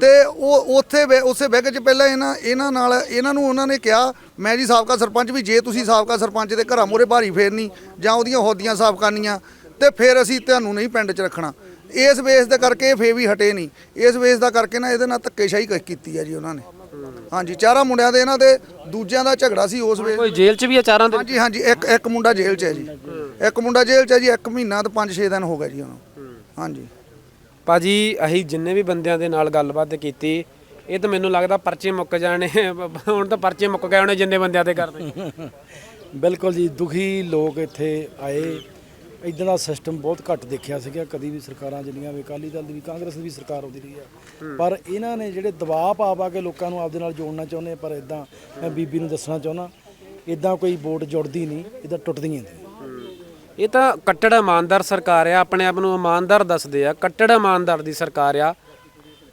ਤੇ ਉਹ ਉੱਥੇ ਵੈ- ਉਸੇ ਬੈਗ 'ਚ ਪਹਿਲਾਂ ਇਹਨਾਂ ਇਹਨਾਂ ਨਾਲ ਇਹਨਾਂ ਨੂੰ ਉਹਨਾਂ ਨੇ ਕਿਹਾ ਮੈਂ ਜੀ ਸਾਬਕਾ ਸਰਪੰਚ ਵੀ ਜੇ ਤੁਸੀਂ ਸਾਬਕਾ ਸਰਪੰਚ ਦੇ ਘਰਾਂ ਮੂਹਰੇ ਭਾਰੀ ਫੇਰਨੀ ਜਾਂ ਉਹਦੀਆਂ ਹੋਦੀਆਂ ਸਾਫ਼ ਕਰਨੀਆਂ ਤੇ ਫਿਰ ਅਸੀਂ ਤੁਹਾਨੂੰ ਨਹੀਂ ਪਿੰਡ 'ਚ ਰੱਖਣਾ। ਇਸ ਵੇਸ ਦੇ ਕਰਕੇ ਇਹ ਫੇ ਵੀ ਹਟੇ ਨਹੀਂ। ਇਸ ਵੇਸ ਦਾ ਕਰਕੇ ਨਾ ਇਹਦੇ ਨਾਲ ਧੱਕੇਸ਼ਾਹੀ ਕ- ਕੀਤੀ ਆ ਜੀ ਉਹਨਾਂ ਨੇ। ਹਾਂਜੀ ਚਾਰਾਂ ਮੁੰਡਿਆਂ ਦੇ ਇਹਨਾਂ ਦੇ ਦੂਜਿਆਂ ਦਾ ਝਗੜਾ ਸੀ ਉਸ ਵੇਲੇ। ਕੋਈ ਜੇਲ੍ਹ 'ਚ ਵੀ ਆ ਚਾਰਾਂ ਦੇ? ਹਾਂਜੀ ਹਾਂਜੀ ਇੱਕ ਇੱਕ ਮੁੰਡਾ ਜੇਲ੍ਹ 'ਚ ਹੈ ਜੀ। ਇੱਕ ਮੁੰਡਾ ਜੇਲ੍ਹ 'ਚ ਹੈ ਜੀ ਇੱਕ ਮਹੀਨਾ ਤੇ 5-6 ਦਿਨ ਹੋ ਗਏ ਜੀ ਉਹਨੂੰ। ਹਾਂਜੀ। ਭਾਜੀ ਅਸੀਂ ਜਿੰਨੇ ਵੀ ਬੰਦਿਆਂ ਦੇ ਨਾਲ ਗੱਲਬਾਤ ਕੀਤੀ ਇਹ ਤਾਂ ਮੈਨੂੰ ਲੱਗਦਾ ਪਰਚੇ ਮੁੱਕ ਜਾਣੇ। ਹੁਣ ਤਾਂ ਪਰਚੇ ਮੁੱਕ ਗਏ ਹੋਣੇ ਜਿੰਨੇ ਬੰਦਿਆਂ ਤੇ ਕਰਦੇ ਬਿਲਕੁਲ ਜੀ ਦੁਖੀ ਲੋਕ ਇੱਥੇ ਆਏ। ਇਦਾਂ ਦਾ ਸਿਸਟਮ ਬਹੁਤ ਘੱਟ ਦੇਖਿਆ ਸੀਗਾ। ਕਦੀ ਵੀ ਸਰਕਾਰਾਂ ਜਿੰਨੀਆਂ ਵੀ ਅਕਾਲੀ ਦਲ ਦੀ ਵੀ ਕਾਂਗਰਸ ਦੀ ਵੀ ਸਰਕਾਰ ਆਉਂਦੀ ਰਹੀ ਆ। ਪਰ ਇਹਨਾਂ ਨੇ ਜਿਹੜੇ ਦਬਾਅ ਪਾ ਪਾ ਕੇ ਲੋਕਾਂ ਨੂੰ ਆਪਦੇ ਨਾਲ ਜੋੜਨਾ ਚਾਹੁੰਦੇ ਪਰ ਇਦਾਂ ਮੈਂ ਬੀਬੀ ਨੂੰ ਦੱਸਣਾ ਚਾਹੁੰਦਾ ਇਦਾਂ ਕੋਈ ਵੋਟ ਜੁੜਦੀ ਨਹੀਂ ਇਦਾਂ ਟੁੱਟਦੀਆਂ ਨੇ ਇਹ ਤਾਂ ਕੱਟੜ ਇਮਾਨਦਾਰ ਸਰਕਾਰ ਆ ਆਪਣੇ ਆਪ ਨੂੰ ਇਮਾਨਦਾਰ ਦੱਸਦੇ ਆ ਕੱਟੜ ਇਮਾਨਦਾਰ ਦੀ ਸਰਕਾਰ ਆ।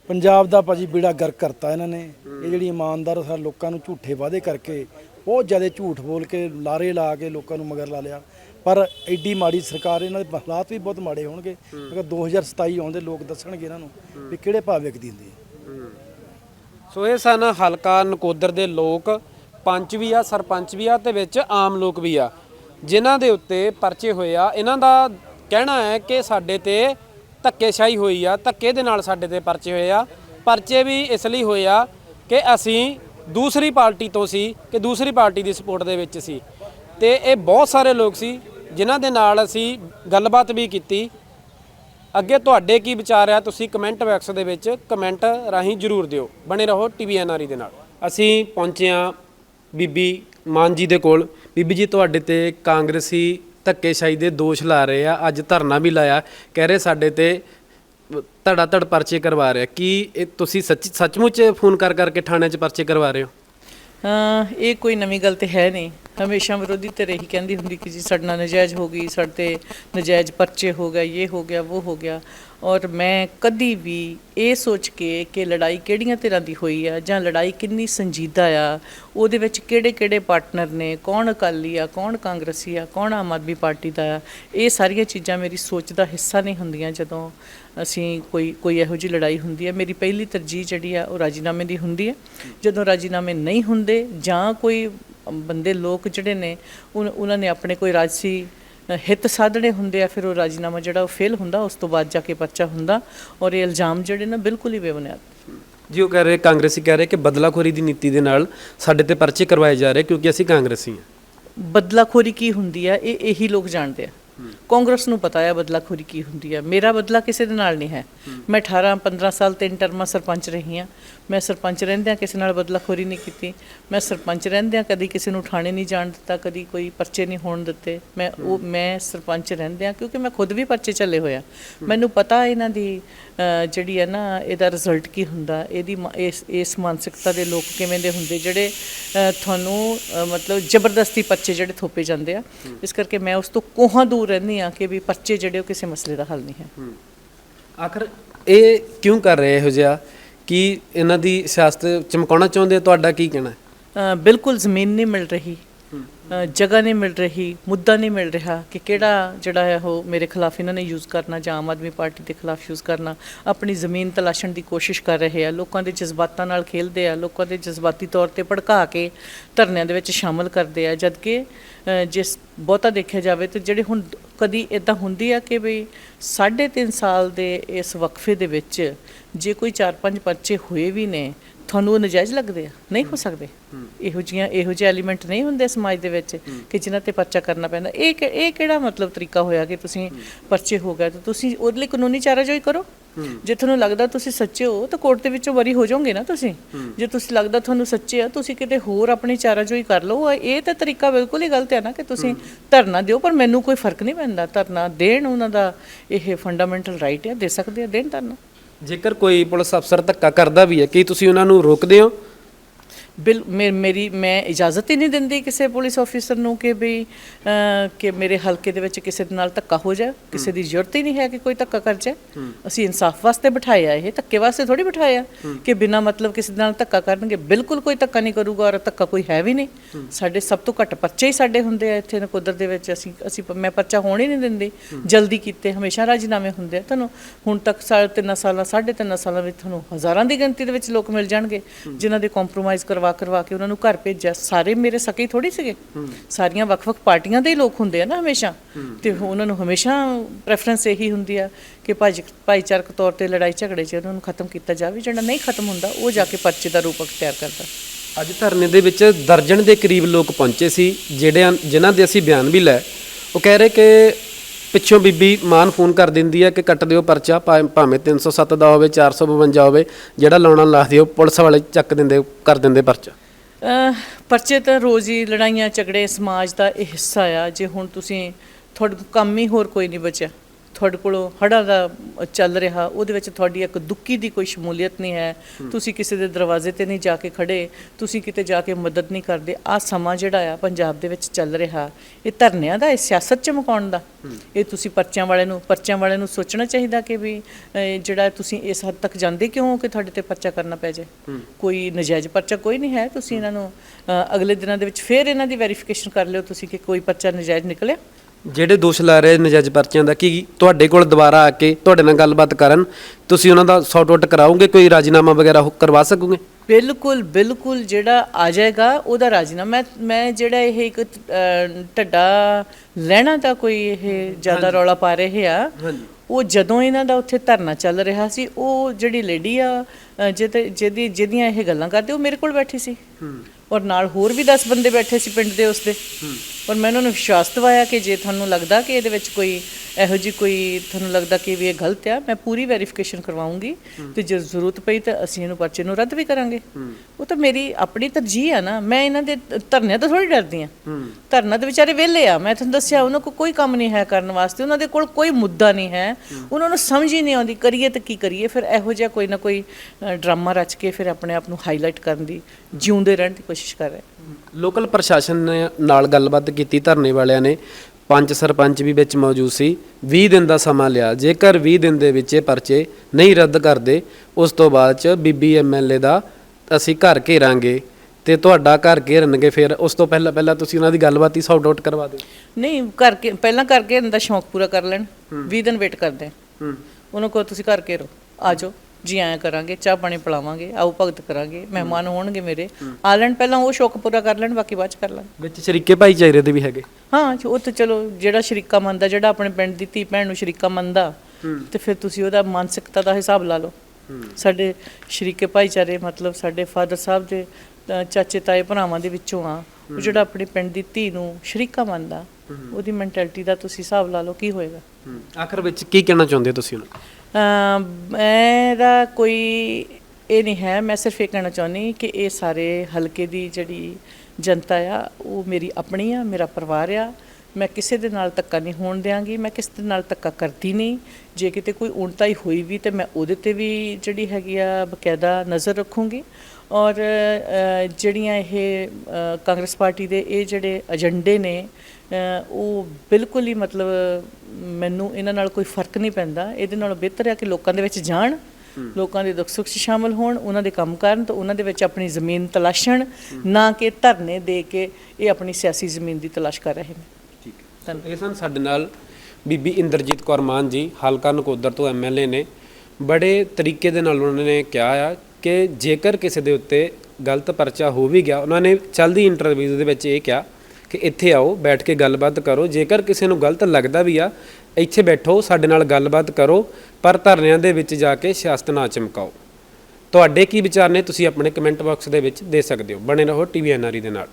ਪੰਜਾਬ ਦਾ ਭਾਜੀ ਬੇੜਾ ਗਰਕ ਕਰਤਾ ਇਹਨਾਂ ਨੇ। ਇਹ ਜਿਹੜੀ ਇਮਾਨਦਾਰ ਸਾ ਲੋਕਾਂ ਨੂੰ ਝੂਠੇ ਵਾਅਦੇ ਕਰਕੇ ਬਹੁਤ ਜ਼ਿਆਦਾ ਝੂਠ ਬੋਲ ਕੇ ਲਾਰੇ ਲਾ ਕੇ ਲੋਕਾਂ ਨੂੰ ਮਗਰ ਲਾ ਲਿਆ। ਪਰ ਐਡੀ ਮਾੜੀ ਸਰਕਾਰ ਇਹਨਾਂ ਦੇ ਹਾਲਾਤ ਵੀ ਬਹੁਤ ਮਾੜੇ ਹੋਣਗੇ। ਅਗਰ 2027 ਆਉਂਦੇ ਲੋਕ ਦੱਸਣਗੇ ਇਹਨਾਂ ਨੂੰ ਵੀ ਕਿਹੜੇ ਭਾਅ ਵਿਕਦੀ ਹੁੰਦੀ ਹੈ। ਸੋ ਇਹ ਸਨ ਹਲਕਾ ਨਕੋਦਰ ਦੇ ਲੋਕ ਪੰਚ ਵੀ ਆ ਸਰਪੰਚ ਵੀ ਆ ਤੇ ਵਿੱਚ ਆਮ ਲੋਕ ਵੀ ਆ। ਜਿਨ੍ਹਾਂ ਦੇ ਉੱਤੇ ਪਰਚੇ ਹੋਏ ਆ, ਇਹਨਾਂ ਦਾ ਕਹਿਣਾ ਹੈ ਕਿ ਸਾਡੇ ਤੇ ਧੱਕੇਸ਼ਾਹੀ ਹੋਈ ਆ, ਧੱਕੇ ਦੇ ਨਾਲ ਸਾਡੇ ਤੇ ਪਰਚੇ ਹੋਏ ਆ। ਪਰਚੇ ਵੀ ਇਸ ਲਈ ਹੋਏ ਆ ਕਿ ਅਸੀਂ ਦੂਸਰੀ ਪਾਰਟੀ ਤੋਂ ਸੀ ਕਿ ਦੂਸਰੀ ਪਾਰਟੀ ਦੀ ਸਪੋਰਟ ਦੇ ਵਿੱਚ ਸੀ। ਤੇ ਇਹ ਬਹੁਤ ਸਾਰੇ ਲੋਕ ਸੀ ਜਿਨ੍ਹਾਂ ਦੇ ਨਾਲ ਅਸੀਂ ਗੱਲਬਾਤ ਵੀ ਕੀਤੀ। ਅੱਗੇ ਤੁਹਾਡੇ ਕੀ ਵਿਚਾਰ ਆ, ਤੁਸੀਂ ਕਮੈਂਟ ਬਾਕਸ ਦੇ ਵਿੱਚ ਕਮੈਂਟ ਰਾਹੀਂ ਜਰੂਰ ਦਿਓ। ਬਣੇ ਰਹੋ ਟੀਵੀ ਐਨਆਰਈ ਦੇ ਨਾਲ। ਅਸੀਂ ਪਹੁੰਚੇ ਹਾਂ ਬੀਬੀ ਮਾਨ ਜੀ ਦੇ ਕੋਲ, ਬੀਬੀ ਜੀ ਤੁਹਾਡੇ ਤੇ ਕਾਂਗਰਸੀ ਧੱਕੇਸ਼ਾਹੀ ਦੇ ਦੋਸ਼ ਲਾ ਰਹੇ ਆ, ਅੱਜ ਧਰਨਾ ਵੀ ਲਾਇਆ, ਕਹਿ ਰਹੇ ਸਾਡੇ ਤੇ ਧੜਾ ਧੜ ਪਰਚੇ ਕਰਵਾ ਰਿਹਾ ਕੀ ਇਹ ਤੁਸੀਂ ਸੱਚ, ਸੱਚਮੁੱਚ ਫੋਨ ਕਰ, ਕਰਕੇ ਥਾਣੇ 'ਚ ਪਰਚੇ ਕਰਵਾ ਰਹੇ ਹੋ? ਇਹ ਕੋਈ ਨਵੀਂ ਗੱਲ ਤੇ ਹੈ ਨਹੀਂ। ਹਮੇਸ਼ਾ ਵਿਰੋਧੀ ਧਿਰ ਰਹੀ ਕਹਿੰਦੀ ਹੁੰਦੀ ਕਿ ਜੀ ਸਾਡੇ ਨਾਲ ਨਜਾਇਜ਼ ਹੋ ਗਈ, ਸਾਡੇ ਤੇ ਨਜਾਇਜ਼ ਪਰਚੇ ਹੋ ਗਿਆ, ਇਹ ਹੋ ਗਿਆ, ਉਹ ਹੋ ਗਿਆ। ਔਰ ਮੈਂ ਕਦੀ ਵੀ ਇਹ ਸੋਚ ਕੇ ਕਿ ਲੜਾਈ ਕਿਹੜੀਆਂ ਧਿਰਾਂ ਦੀ ਹੋਈ ਆ ਜਾਂ ਲੜਾਈ ਕਿੰਨੀ ਸੰਜੀਦਾ ਆ, ਉਹਦੇ ਵਿੱਚ ਕਿਹੜੇ ਕਿਹੜੇ ਪਾਰਟਨਰ ਨੇ, ਕੌਣ ਅਕਾਲੀ ਆ, ਕੌਣ ਕਾਂਗਰਸੀ ਆ, ਕੌਣ ਆਮ ਆਦਮੀ ਪਾਰਟੀ ਦਾ ਆ, ਇਹ ਸਾਰੀਆਂ ਚੀਜ਼ਾਂ ਮੇਰੀ ਸੋਚ ਦਾ ਹਿੱਸਾ ਨਹੀਂ ਹੁੰਦੀਆਂ ਜਦੋਂ ਅਸੀਂ ਕੋਈ ਕੋਈ ਇਹੋ ਜਿਹੀ ਲੜਾਈ ਹੁੰਦੀ ਹੈ ਮੇਰੀ ਪਹਿਲੀ ਤਰਜੀਹ ਜਿਹੜੀ ਆ ਉਹ ਰਾਜੀਨਾਮੇ ਦੀ ਹੁੰਦੀ ਹੈ ਜਦੋਂ ਰਾਜੀਨਾਮੇ ਨਹੀਂ ਹੁੰਦੇ ਜਾਂ ਕੋਈ ਬੰਦੇ ਲੋਕ ਜਿਹੜੇ ਨੇ ਉਹਨਾਂ ਨੇ ਆਪਣੇ ਕੋਈ ਰਾਜਸੀ ਹਿੱਤ ਸਾਧਣੇ ਹੁੰਦੇ ਆ ਫਿਰ ਉਹ ਰਾਜੀਨਾਮਾ ਜਿਹੜਾ ਉਹ ਫੇਲ ਹੁੰਦਾ ਉਸ ਤੋਂ ਬਾਅਦ ਜਾ ਕੇ ਪਰਚਾ ਹੁੰਦਾ ਔਰ ਇਹ ਇਲਜ਼ਾਮ ਜਿਹੜੇ ਨਾ ਬਿਲਕੁਲ ਹੀ ਬੇਬੁਨਿਆਦ। ਜੀ ਉਹ ਕਹਿ ਰਹੇ ਕਾਂਗਰਸੀ ਕਹਿ ਰਹੇ ਕਿ ਬਦਲਾਖੋਰੀ ਦੀ ਨੀਤੀ ਦੇ ਨਾਲ ਸਾਡੇ ਤੇ ਪਰਚੇ ਕਰਵਾਏ ਜਾ ਰਹੇ ਕਿਉਂਕਿ ਅਸੀਂ ਕਾਂਗਰਸੀ ਹਾਂ। ਬਦਲਾਖੋਰੀ ਕੀ ਹੁੰਦੀ ਆ ਇਹ ਇਹੀ ਲੋਕ ਜਾਣਦੇ ਆ। ਕਾਂਗਰਸ ਨੂੰ ਪਤਾ ਆ ਬਦਲਾਖੋਰੀ ਕੀ ਹੁੰਦੀ ਆ। ਮੇਰਾ ਬਦਲਾ ਕਿਸੇ ਦੇ ਨਾਲ ਨਹੀਂ ਹੈ। ਮੈਂ 18 15 ਸਾਲ ਤਿੰਨ ਟਰਮਾਂ ਸਰਪੰਚ ਰਹੀ ਹਾਂ। ਮੈਂ ਸਰਪੰਚ ਰਹਿੰਦਿਆਂ ਕਿਸੇ ਨਾਲ ਬਦਲਾਖੋਰੀ ਨਹੀਂ ਕੀਤੀ। ਮੈਂ ਸਰਪੰਚ ਰਹਿੰਦਿਆਂ ਕਦੀ ਕਿਸੇ ਨੂੰ ਥਾਣੇ ਨਹੀਂ ਜਾਣ ਦਿੱਤਾ ਕਦੀ ਕੋਈ ਪਰਚੇ ਨਹੀਂ ਹੋਣ ਦਿੱਤੇ। ਮੈਂ ਉਹ ਮੈਂ ਸਰਪੰਚ ਰਹਿੰਦਿਆਂ ਕਿਉਂਕਿ ਮੈਂ ਖੁਦ ਵੀ ਪਰਚੇ ਚੱਲੇ ਹੋਇਆ ਮੈਨੂੰ ਪਤਾ ਇਹਨਾਂ ਦੀ ਜਿਹੜੀ ਹੈ ਨਾ ਇਹਦਾ ਰਿਜ਼ਲਟ ਕੀ ਹੁੰਦਾ ਇਹਦੀ ਇਸ ਇਸ ਮਾਨਸਿਕਤਾ ਦੇ ਲੋਕ ਕਿਵੇਂ ਦੇ ਹੁੰਦੇ ਜਿਹੜੇ ਤੁਹਾਨੂੰ ਮਤਲਬ ਜ਼ਬਰਦਸਤੀ ਪਰਚੇ ਜਿਹੜੇ ਥੋਪੇ ਜਾਂਦੇ ਆ। ਇਸ ਕਰਕੇ ਮੈਂ ਉਸ ਤੋਂ ਕੋਹਾਂ ਦੂਰ ਰਹਿੰਦੀ ਆ ਕਿ ਵੀ ਪਰਚੇ ਜਿਹੜੇ ਉਹ ਕਿਸੇ ਮਸਲੇ ਦਾ ਹੱਲ ਨਹੀਂ ਹੈ। ਆਖਰ ਇਹ ਕਿਉਂ ਕਰ ਰਹੇ ਇਹੋ ਜਿਹਾ? ਕੀ ਇਹਨਾਂ ਦੀ ਸਿਆਸਤ ਚਮਕਾਉਣਾ ਚਾਹੁੰਦੇ ਆ? ਤੁਹਾਡਾ ਕੀ ਕਹਿਣਾ ਹੈ? ਬਿਲਕੁਲ ਜ਼ਮੀਨ ਨਹੀਂ ਮਿਲ ਰਹੀ। ਅ, ਜਗ੍ਹਾ ਨਹੀਂ ਮਿਲ ਰਹੀ ਮੁੱਦਾ ਨਹੀਂ ਮਿਲ ਰਿਹਾ ਕਿ ਕਿਹੜਾ ਜਿਹੜਾ ਹੈ ਉਹ ਮੇਰੇ ਖਿਲਾਫ ਇਹਨਾਂ ਨੇ ਯੂਜ਼ ਕਰਨਾ ਜਾਂ ਆਮ ਆਦਮੀ ਪਾਰਟੀ ਦੇ ਖਿਲਾਫ ਯੂਜ਼ ਕਰਨਾ। ਆਪਣੀ ਜ਼ਮੀਨ ਤਲਾਸ਼ਣ ਦੀ ਕੋਸ਼ਿਸ਼ ਕਰ ਰਹੇ ਆ ਲੋਕਾਂ ਦੇ ਜਜ਼ਬਾਤਾਂ ਨਾਲ ਖੇਲਦੇ ਆ ਲੋਕਾਂ ਦੇ ਜਜ਼ਬਾਤੀ ਤੌਰ ਤੇ ਭੜਕਾ ਕੇ ਧਰਨਿਆਂ ਦੇ ਵਿੱਚ ਸ਼ਾਮਲ ਕਰਦੇ ਆ। ਜਦਕਿ ਅ, ਜਿਸ ਬਹੁਤਾ ਦੇਖਿਆ ਜਾਵੇ ਤੇ ਜਿਹੜੇ ਹੁਣ ਕਦੀ ਇਦਾਂ ਹੁੰਦੀ ਆ ਕਿ ਵੀ 3.5 ਸਾਲ ਦੇ ਇਸ ਵਕਫੇ ਦੇ ਵਿੱਚ ਜੇ ਕੋਈ 4-5 ਪਰਚੇ ਹੋਏ ਵੀ ਨੇ ਤੁਹਾਨੂੰ ਉਹ ਨਜਾਇਜ਼ ਲੱਗਦੇ ਆ? ਨਹੀਂ ਹੋ ਸਕਦੇ? ਇਹੋ ਜੀਆਂ ਇਹੋ ਜਿਹੇ ਐਲੀਮੈਂਟ ਨਹੀਂ ਹੁੰਦੇ ਸਮਾਜ ਦੇ ਵਿੱਚ ਕਿ ਜਿਨ੍ਹਾਂ ਤੇ ਪਰਚਾ ਕਰਨਾ ਪੈਂਦਾ। ਇਹ ਇਹ ਕਿਹੜਾ ਮਤਲਬ ਤਰੀਕਾ ਹੋਇਆ ਕਿ ਤੁਸੀਂ ਪਰਚੇ ਹੋ ਗਏ ਤਾਂ ਤੁਸੀਂ ਉਹਦੇ ਲਈ ਕਾਨੂੰਨੀ ਚਾਰਾਜੋਈ ਕਰੋ? ਜੇ ਤੁਹਾਨੂੰ ਲੱਗਦਾ ਤੁਸੀਂ ਸੱਚੇ ਹੋ ਤਾਂ ਕੋਰਟ ਦੇ ਵਿੱਚੋਂ ਬਰੀ ਹੋ ਜਾਓਗੇ ਨਾ ਤੁਸੀਂ। ਜੇ ਤੁਸੀਂ ਲੱਗਦਾ ਤੁਹਾਨੂੰ ਸੱਚੇ ਆ ਤੁਸੀਂ ਕਿਤੇ ਹੋਰ ਆਪਣੀ ਚਾਰਾਜੋਈ ਕਰ ਲਓ। ਇਹ ਤਾਂ ਤਰੀਕਾ ਬਿਲਕੁਲ ਹੀ ਗਲਤ ਹੈ ਨਾ ਕਿ ਤੁਸੀਂ ਧਰਨਾ ਦਿਓ ਪਰ ਮੈਨੂੰ ਕੋਈ ਫ਼ਰਕ ਨਹੀਂ ਪੈਂਦਾ। ਧਰਨਾ ਦੇਣ ਉਹਨਾਂ ਦਾ ਇਹ ਫੰਡਾਮੈਂਟਲ ਰਾਈਟ ਹੈ ਦੇ ਸਕਦੇ ਆ ਦੇਣ ਧਰਨਾ। ਜੇਕਰ ਕੋਈ ਪੁਲਿਸ ਅਫਸਰ ਧੱਕਾ ਕਰਦਾ ਵੀ ਹੈ ਕੀ ਤੁਸੀਂ ਉਹਨਾਂ ਨੂੰ ਰੋਕਦੇ ਹੋ? ਬਿਲ ਮੇਰੀ ਮੈਂ ਇਜਾਜ਼ਤ ਹੀ ਨਹੀਂ ਦਿੰਦੀ ਕਿਸੇ ਪੁਲਿਸ ਆਫੀਸਰ ਨੂੰ ਕਿ ਵੀ ਕਿ ਮੇਰੇ ਹਲਕੇ ਦੇ ਵਿੱਚ ਕਿਸੇ ਦੇ ਨਾਲ ਧੱਕਾ ਹੋ ਜਾਏ। ਕਿਸੇ ਦੀ ਜ਼ਰੂਰਤ ਹੀ ਨਹੀਂ ਹੈ ਕਿ ਕੋਈ ਧੱਕਾ ਕਰ ਜਾਏ। ਅਸੀਂ ਇਨਸਾਫ ਵਾਸਤੇ ਬਿਠਾਇਆ ਇਹ ਧੱਕੇ ਵਾਸਤੇ ਥੋੜੀ ਬਿਠਾਇਆ। ਕਿ ਬਿਨਾ ਮਤਲਬ ਕਿਸੇ ਦੇ ਨਾਲ ਧੱਕਾ ਕਰਨਗੇ ਬਿਲਕੁਲ ਕੋਈ ਧੱਕਾ ਨਹੀਂ ਕਰੂਗਾ ਔਰ ਧੱਕਾ ਕੋਈ ਹੈ ਵੀ ਨਹੀਂ। ਸਾਡੇ ਸਭ ਤੋਂ ਘੱਟ ਪਰਚੇ ਹੀ ਸਾਡੇ ਹੁੰਦੇ ਆ ਇੱਥੇ ਨਕੋਦਰ ਦੇ ਵਿੱਚ। ਅਸੀਂ ਅਸੀਂ ਮੈਂ ਪਰਚਾ ਹੋਣ ਹੀ ਨਹੀਂ ਦਿੰਦੀ। ਜਲਦੀ ਕੀਤੇ ਹਮੇਸ਼ਾ ਰਾਜੀਨਾਮੇ ਹੁੰਦੇ ਆ। ਤੁਹਾਨੂੰ ਹੁਣ ਤੱਕ ਸਾਢੇ ਤਿੰਨ ਸਾਲਾਂ ਸਾਢੇ ਤਿੰਨ ਸਾਲਾਂ ਵਿੱਚ ਤੁਹਾਨੂੰ ਹਜ਼ਾਰਾਂ ਦੀ ਗਿਣਤੀ ਦੇ ਵਿੱਚ ਲੋਕ ਮਿਲ ਜਾਣਗੇ ਜਿਨ੍ਹਾਂ ਦੇ ਕੰਪਰੋਮਾਈਜ਼ ਕਰਵਾ ਕਰਵਾ ਕੇ ਉਹਨਾਂ ਨੂੰ ਘਰ ਭੇਜਿਆ। ਸਾਰੇ ਮੇਰੇ ਸਕੇ ਥੋੜੀ ਸੀਗੇ। ਸਾਰੀਆਂ ਵੱਖ-ਵੱਖ ਪਾਰਟੀਆਂ ਦੇ ਹੀ ਲੋਕ ਹੁੰਦੇ ਆ ਨਾ ਹਮੇਸ਼ਾ। ਤੇ ਉਹਨਾਂ ਨੂੰ ਹਮੇਸ਼ਾ ਪ੍ਰੈਫਰੈਂਸ ਇਹੀ ਹੁੰਦੀ ਆ ਕਿ ਭਾਈ ਭਾਈਚਾਰਕ ਤੌਰ ਤੇ ਲੜਾਈ ਝਗੜੇ 'ਚ ਉਹਨਾਂ ਨੂੰ ਖਤਮ ਕੀਤਾ ਜਾਵੇ, ਜਿਹੜਾ ਨਹੀਂ ਖਤਮ ਹੁੰਦਾ, ਉਹ ਜਾ ਕੇ ਪਰਚੇ ਦਾ ਰੂਪ ਅਖਤਿਆਰ ਕਰਦਾ। ਅੱਜ ਧਰਨੇ ਦੇ ਵਿੱਚ ਦਰਜਨ ਦੇ ਕਰੀਬ ਲੋਕ ਪਹੁੰਚੇ ਸੀ ਜਿਹੜੇ ਜਿਨ੍ਹਾਂ ਦੇ ਅਸੀਂ ਬਿਆਨ ਵੀ ਲੈ ਉਹ ਕਹਿ ਰਹੇ ਕਿ ਪਿੱਛੋਂ ਬੀਬੀ ਮਾਨ ਫੋਨ ਕਰ ਦਿੰਦੀ ਹੈ ਕਿ ਕੱਟ ਦਿਓ ਪਰਚਾ ਭਾ- ਭਾਵੇਂ 307 ਦਾ ਹੋਵੇ 452 ਹੋਵੇ, ਜਿਹੜਾ ਲਾਉਣਾ ਲਾ ਦਿਓ, ਪੁਲਿਸ ਵਾਲੇ ਚੱਕ ਦਿੰਦੇ, ਕਰ ਦਿੰਦੇ ਪਰਚਾ। ਅਹ, ਪਰਚੇ ਤਾਂ ਰੋਜ਼ ਹੀ ਲੜਾਈਆਂ, ਝਗੜੇ ਸਮਾਜ ਦਾ ਇਹ ਹਿੱਸਾ ਆ। ਜੇ ਹੁਣ ਤੁਸੀਂ, ਤੁਹਾਡੇ ਕੋਲ ਕੰਮ ਹੀ ਹੋਰ ਕੋਈ ਨਹੀਂ ਬਚਿਆ। ਤੁਹਾਡੇ ਕੋਲੋਂ ਹੜ੍ਹਾਂ ਦਾ ਚੱਲ ਰਿਹਾ ਉਹਦੇ ਵਿੱਚ ਤੁਹਾਡੀ ਇੱਕ ਦੁੱਕੀ ਦੀ ਕੋਈ ਸ਼ਮੂਲੀਅਤ ਨਹੀਂ ਹੈ। ਤੁਸੀਂ ਕਿਸੇ ਦੇ ਦਰਵਾਜ਼ੇ ਤੇ ਨਹੀਂ ਜਾ ਕੇ ਖੜੇ ਤੁਸੀਂ ਕਿਤੇ ਜਾ ਕੇ ਮਦਦ ਨਹੀਂ ਕਰਦੇ। ਆ ਸਮਾਂ ਜਿਹੜਾ ਆ ਪੰਜਾਬ ਦੇ ਵਿੱਚ ਚੱਲ ਰਿਹਾ ਇਹ ਧਰਨਿਆਂ ਦਾ ਇਹ ਸਿਆਸਤ ਚ ਮੁਕਾਉਣ ਦਾ। ਇਹ ਤੁਸੀਂ ਪਰਚਿਆਂ ਵਾਲੇ ਨੂੰ ਪਰਚਿਆਂ ਵਾਲੇ ਨੂੰ ਸੋਚਣਾ ਚਾਹੀਦਾ ਕਿ ਵੀ ਜਿਹੜਾ ਤੁਸੀਂ ਇਸ ਹੱਦ ਤੱਕ ਜਾਂਦੇ ਕਿਉਂ ਕਿ ਤੁਹਾਡੇ ਤੇ ਪਰਚਾ ਕਰਨਾ ਪੈ ਜਾਏ? ਕੋਈ ਨਜਾਇਜ਼ ਪਰਚਾ ਕੋਈ ਨਹੀਂ ਹੈ। ਤੁਸੀਂ ਇਹਨਾਂ ਨੂੰ ਅਗਲੇ ਦਿਨਾਂ ਦੇ ਵਿੱਚ ਫੇਰ ਇਹਨਾਂ ਦੀ ਵੈਰੀਫਿਕੇਸ਼ਨ ਕਰ ਲਿਓ ਤੁਸੀਂ ਕਿ ਕੋਈ ਪਰਚਾ ਨਜਾਇਜ਼ ਨਿਕਲਿਆ। ਜਿਹੜੇ ਦੋਸ਼ ਲਾ ਰਹੇ ਨਜਾਇਜ਼ ਪਰਚਿਆਂ ਦਾ ਕੀ ਤੁਹਾਡੇ ਕੋਲ ਦੁਬਾਰਾ ਆ ਕੇ ਤੁਹਾਡੇ ਨਾਲ ਗੱਲਬਾਤ ਕਰਨ ਤੁਸੀਂ ਉਹਨਾਂ ਦਾ ਸੌਟ ਆਊਟ ਕਰਾਓਗੇ ਕੋਈ ਰਾਜੀਨਾਮਾ ਵਗੈਰਾ ਉਹ ਕਰਵਾ ਸਕੋਗੇ? ਬਿਲਕੁਲ ਬਿਲਕੁਲ ਜਿਹੜਾ ਆ ਜਾਏਗਾ ਉਹਦਾ ਰਾਜੀਨਾਮਾ। ਮੈਂ ਮੈਂ ਜਿਹੜਾ ਇਹ ਇੱਕ ਅਹ, ਢੱਡਾ ਲੈਣਾ ਦਾ ਕੋਈ ਇਹ ਜ਼ਿਆਦਾ ਰੌਲਾ ਪਾ ਰਹੇ ਆ ਉਹ ਜਦੋਂ ਇਹਨਾਂ ਦਾ ਉੱਥੇ ਧਰਨਾ ਚੱਲ ਰਿਹਾ ਸੀ ਉਹ ਜਿਹੜੀ ਲੇਡੀ ਆ ਅਹ, ਜਿਹਦੇ ਜਿਹਦੀ ਜਿਹਦੀਆਂ ਇਹ ਗੱਲਾਂ ਕਰਦੇ ਉਹ ਮੇਰੇ ਕੋਲ ਬੈਠੀ ਸੀ। ਔਰ ਨਾਲ ਹੋਰ ਵੀ 10 ਬੰਦੇ ਬੈਠੇ ਸੀ ਪਿੰਡ ਦੇ ਉਸਦੇ। ਔਰ ਮੈਂ ਉਹਨਾਂ ਨੂੰ ਵਿਸ਼ਵਾਸ ਦਿਵਾਇਆ ਕਿ ਜੇ ਤੁਹਾਨੂੰ ਲੱਗਦਾ ਕਿ ਇਹਦੇ ਵਿੱਚ ਕੋਈ ਇਹੋ ਜੀ ਕੋਈ ਤੁਹਾਨੂੰ ਲੱਗਦਾ ਕਿ ਵੀ ਇਹ ਗਲਤ ਆ? ਮੈਂ ਪੂਰੀ ਵੈਰੀਫਿਕੇਸ਼ਨ ਕਰਵਾਉਂਗੀ ਤੇ ਜੇ ਜ਼ਰੂਰਤ ਪਈ ਤਾਂ ਅਸੀਂ ਇਹਨੂੰ ਪਰਚੇ ਨੂੰ ਰੱਦ ਵੀ ਕਰਾਂਗੇ। ਉਹ ਤਾਂ ਮੇਰੀ ਆਪਣੀ ਤਰਜੀਹ ਆ ਨਾ। ਮੈਂ ਇਹਨਾਂ ਦੇ ਧਰਨਿਆਂ ਤੋਂ ਥੋੜੀ ਡਰਦੀ ਆ ਧਰਨਾ ਦੇ ਵਿਚਾਰੇ ਵਿਹਲੇ ਆ। ਮੈਂ ਤੁਹਾਨੂੰ ਦੱਸਿਆ ਉਹਨਾਂ ਕੋਲ ਕੋਈ ਕੰਮ ਨਹੀਂ ਹੈ ਕਰਨ ਵਾਸਤੇ। ਉਹਨਾਂ ਦੇ ਕੋਲ ਕੋਈ ਮੁੱਦਾ ਨਹੀਂ ਹੈ। ਉਹਨਾਂ ਨੂੰ ਸਮਝ ਹੀ ਨਹੀਂ ਆਉਂਦੀ ਕਰੀਏ ਤਾਂ ਕੀ ਕਰੀਏ? ਫਿਰ ਇਹੋ ਜਿਹਾ ਕੋਈ ਨਾ ਕੋਈ ਡਰਾਮਾ ਰਚ ਕੇ ਫਿਰ ਆਪਣੇ ਆਪ ਨੂੰ ਹਾਈਲਾਈਟ ਕਰਨ ਦੀ ਜਿਉਂਦੇ ਰਹਿਣ ਦੀ ਕੋਸ਼ਿਸ਼ ਕਰ ਰਹੇ ਲੋਕਲ ਪ੍ਰਸ਼ਾਸਨ ਨਾਲ ਗੱਲਬਾਤ ਕੀਤੀ ਧਰਨੇ ਵਾਲਿਆਂ ਨੇ। ਪੰਜ ਸਰਪੰਚ ਵੀ ਵਿੱਚ ਮੌਜੂਦ ਸੀ। 20 ਦਿਨ ਦਾ ਸਮਾਂ ਲਿਆ। ਜੇਕਰ 20 ਦਿਨ ਦੇ ਵਿੱਚ ਇਹ ਪਰਚੇ ਨਹੀਂ ਰੱਦ ਕਰਦੇ ਉਸ ਤੋਂ ਬਾਅਦ ਚ ਬੀਬੀ ਐਮਐਲਏ ਦਾ ਅਸੀਂ ਘਰ ਘੇਰਾਂਗੇ ਤੇ ਤੁਹਾਡਾ ਘਰ ਘੇਰਨਗੇ ਫਿਰ। ਉਸ ਤੋਂ ਪਹਿਲਾਂ ਪਹਿਲਾਂ ਤੁਸੀਂ ਉਹਨਾਂ ਦੀ ਗੱਲਬਾਤ ਹੀ ਸੌਟ ਆਊਟ ਕਰਵਾ ਦਿਓ। ਨਹੀਂ ਕਰਕੇ ਪਹਿਲਾਂ ਕਰਕੇ ਇਹਨਾਂ ਦਾ ਸ਼ੌਂਕ ਪੂਰਾ ਕਰ ਲੈਣ। 20 ਦਿਨ ਵੇਟ ਕਰਦੇ ਆ। ਉਹਨਾਂ ਕੋਲ ਤੁਸੀਂ ਘਰ ਘੇਰੋ। ਆ ਜਾਓ। ਜੀ ਆਇਆ ਕਰਾਂਗੇ ਚਾਹ ਪਾਣੀ ਪਿਲਾਵਾਂਗੇ ਆਓ ਭਗਤ ਕਰਾਂਗੇ ਮਹਿਮਾਨ ਹੋਣਗੇ ਮੇਰੇ। ਆ ਲੈਣ ਪਹਿਲਾਂ ਉਹ ਸ਼ੌਕ ਪੂਰਾ ਕਰ ਲੈਣ ਬਾਕੀ ਬਾਅਦ ਚ ਕਰ ਲਾਂਗੇ। ਵਿੱਚ ਸ਼ਰੀਕੇ ਭਾਈਚਾਰੇ ਦੇ ਵੀ ਹੈਗੇ। ਹਾਂ ਉਹ ਤਾਂ ਚਲੋ ਜਿਹੜਾ ਸ਼ਰੀਕਾ ਮੰਨਦਾ ਜਿਹੜਾ ਆਪਣੇ ਪਿੰਡ ਦੀ ਧੀ ਭੈਣ ਨੂੰ ਸ਼ਰੀਕਾ ਮੰਨਦਾ ਤੇ ਫਿਰ ਤੁਸੀਂ ਉਹਦਾ ਮਾਨਸਿਕਤਾ ਦਾ ਹਿਸਾਬ ਲਾ ਲਓ। ਸਾਡੇ ਸ਼ਰੀਕੇ ਭਾਈਚਾਰੇ ਮਤਲਬ ਸਾਡੇ ਫਾਦਰ ਸਾਹਿਬ ਦੇ ਅ, ਚਾਚੇ ਤਾਏ ਭਰਾਵਾਂ ਦੇ ਵਿੱਚੋਂ ਆ ਉਹ ਜਿਹੜਾ ਆਪਣੇ ਪਿੰਡ ਦੀ ਧੀ ਨੂੰ ਸ਼ਰੀਕਾ ਮੰਨਦਾ ਉਹਦੀ ਮੈਂਟੈਲਿਟੀ ਦਾ ਤੁਸੀਂ ਹਿਸਾਬ ਲਾ ਲਓ ਕੀ ਹੋਏਗਾ। ਆਖਰ ਵਿੱਚ ਕੀ ਕਹਿਣਾ ਚਾਹੁੰਦੇ ਹੋ ਤੁਸੀਂ ਉਹਨਾਂ? ਨੂੰ? ਅਮ ਮੇਰਾ ਕੋਈ ਇਹ ਨਹੀਂ ਹੈ। ਮੈਂ ਸਿਰਫ ਇਹ ਕਹਿਣਾ ਚਾਹੁੰਦੀ ਕਿ ਇਹ ਸਾਰੇ ਹਲਕੇ ਦੀ ਜਿਹੜੀ ਜਨਤਾ ਆ, ਉਹ ਮੇਰੀ ਆਪਣੀ ਆ, ਮੇਰਾ ਪਰਿਵਾਰ ਆ। ਮੈਂ ਕਿਸੇ ਦੇ ਨਾਲ ਧੱਕਾ ਨਹੀਂ ਹੋਣ ਦਿਆਂਗੀ। ਮੈਂ ਕਿਸੇ ਦੇ ਨਾਲ ਧੱਕਾ ਕਰਦੀ ਨਹੀਂ। ਜੇ ਕਿਤੇ ਕੋਈ ਉਣਤਾਈ ਹੋਈ ਵੀ ਤੇ ਮੈਂ ਉਹਦੇ ਤੇ ਵੀ ਜਿਹੜੀ ਹੈਗੀ ਆ ਬਕਾਇਦਾ ਨਜ਼ਰ ਰੱਖੂੰਗੀ। ਔਰ ਜਿਹੜੀਆਂ ਇਹ ਕਾਂਗਰਸ ਪਾਰਟੀ ਦੇ ਇਹ ਜਿਹੜੇ ਏਜੰਡੇ ਨੇ ਉਹ ਬਿਲਕੁਲ ਹੀ ਮਤਲਬ ਮੈਨੂੰ ਇਹਨਾਂ ਨਾਲ ਕੋਈ ਫ਼ਰਕ ਨਹੀਂ ਪੈਂਦਾ। ਇਹਦੇ ਨਾਲੋਂ ਬਿਹਤਰ ਹੈ ਕਿ ਲੋਕਾਂ ਦੇ ਵਿੱਚ ਜਾਣ ਲੋਕਾਂ ਦੇ ਦੁੱਖ ਸੁੱਖ 'ਚ ਸ਼ਾਮਲ ਹੋਣ ਉਹਨਾਂ ਦੇ ਕੰਮ ਕਰਨ ਤੇ ਉਹਨਾਂ ਦੇ ਵਿੱਚ ਆਪਣੀ ਜ਼ਮੀਨ ਤਲਾਸ਼ਣ ਨਾ ਕਿ ਧਰਨੇ ਦੇ ਕੇ ਇਹ ਆਪਣੀ ਸਿਆਸੀ ਜ਼ਮੀਨ ਦੀ ਤਲਾਸ਼ ਕਰ ਰਹੇ ਨੇ। ਇਹ ਸਨ ਸਾਡੇ ਨਾਲ ਬੀਬੀ ਇੰਦਰਜੀਤ ਕੌਰ ਮਾਨ ਜੀ, ਹਲਕਾ ਨਕੋਦਰ ਤੋਂ ਐਮਐਲਏ ਨੇ। ਬੜੇ ਤਰੀਕੇ ਦੇ ਨਾਲ ਉਹਨਾਂ ਨੇ ਕਿਹਾ ਆ ਕਿ ਜੇਕਰ ਕਿਸੇ ਦੇ ਉੱਤੇ ਗਲਤ ਪਰਚਾ ਹੋ ਵੀ ਗਿਆ, ਉਹਨਾਂ ਨੇ ਚਲਦੀ ਇੰਟਰਵਿਊ ਦੇ ਵਿੱਚ ਇਹ ਕਿਹਾ ਕਿ ਇੱਥੇ ਆਓ, ਬੈਠ ਕੇ ਗੱਲਬਾਤ ਕਰੋ। ਜੇਕਰ ਕਿਸੇ ਨੂੰ ਗਲਤ ਲੱਗਦਾ ਵੀ ਆ, ਇੱਥੇ ਬੈਠੋ, ਸਾਡੇ ਨਾਲ ਗੱਲਬਾਤ ਕਰੋ, ਪਰ ਧਰਨਿਆਂ ਦੇ ਵਿੱਚ ਜਾ ਕੇ ਸਿਆਸਤ ਨਾ ਚਮਕਾਓ। ਤੁਹਾਡੇ ਕੀ ਵਿਚਾਰ ਨੇ? ਤੁਸੀਂ ਆਪਣੇ ਕਮੈਂਟ ਬਾਕਸ ਦੇ ਵਿੱਚ ਦੇ ਸਕਦੇ ਹੋ। ਬਣੇ ਰਹੋ ਟੀਵੀ ਐਨਆਰਈ ਦੇ ਨਾਲ।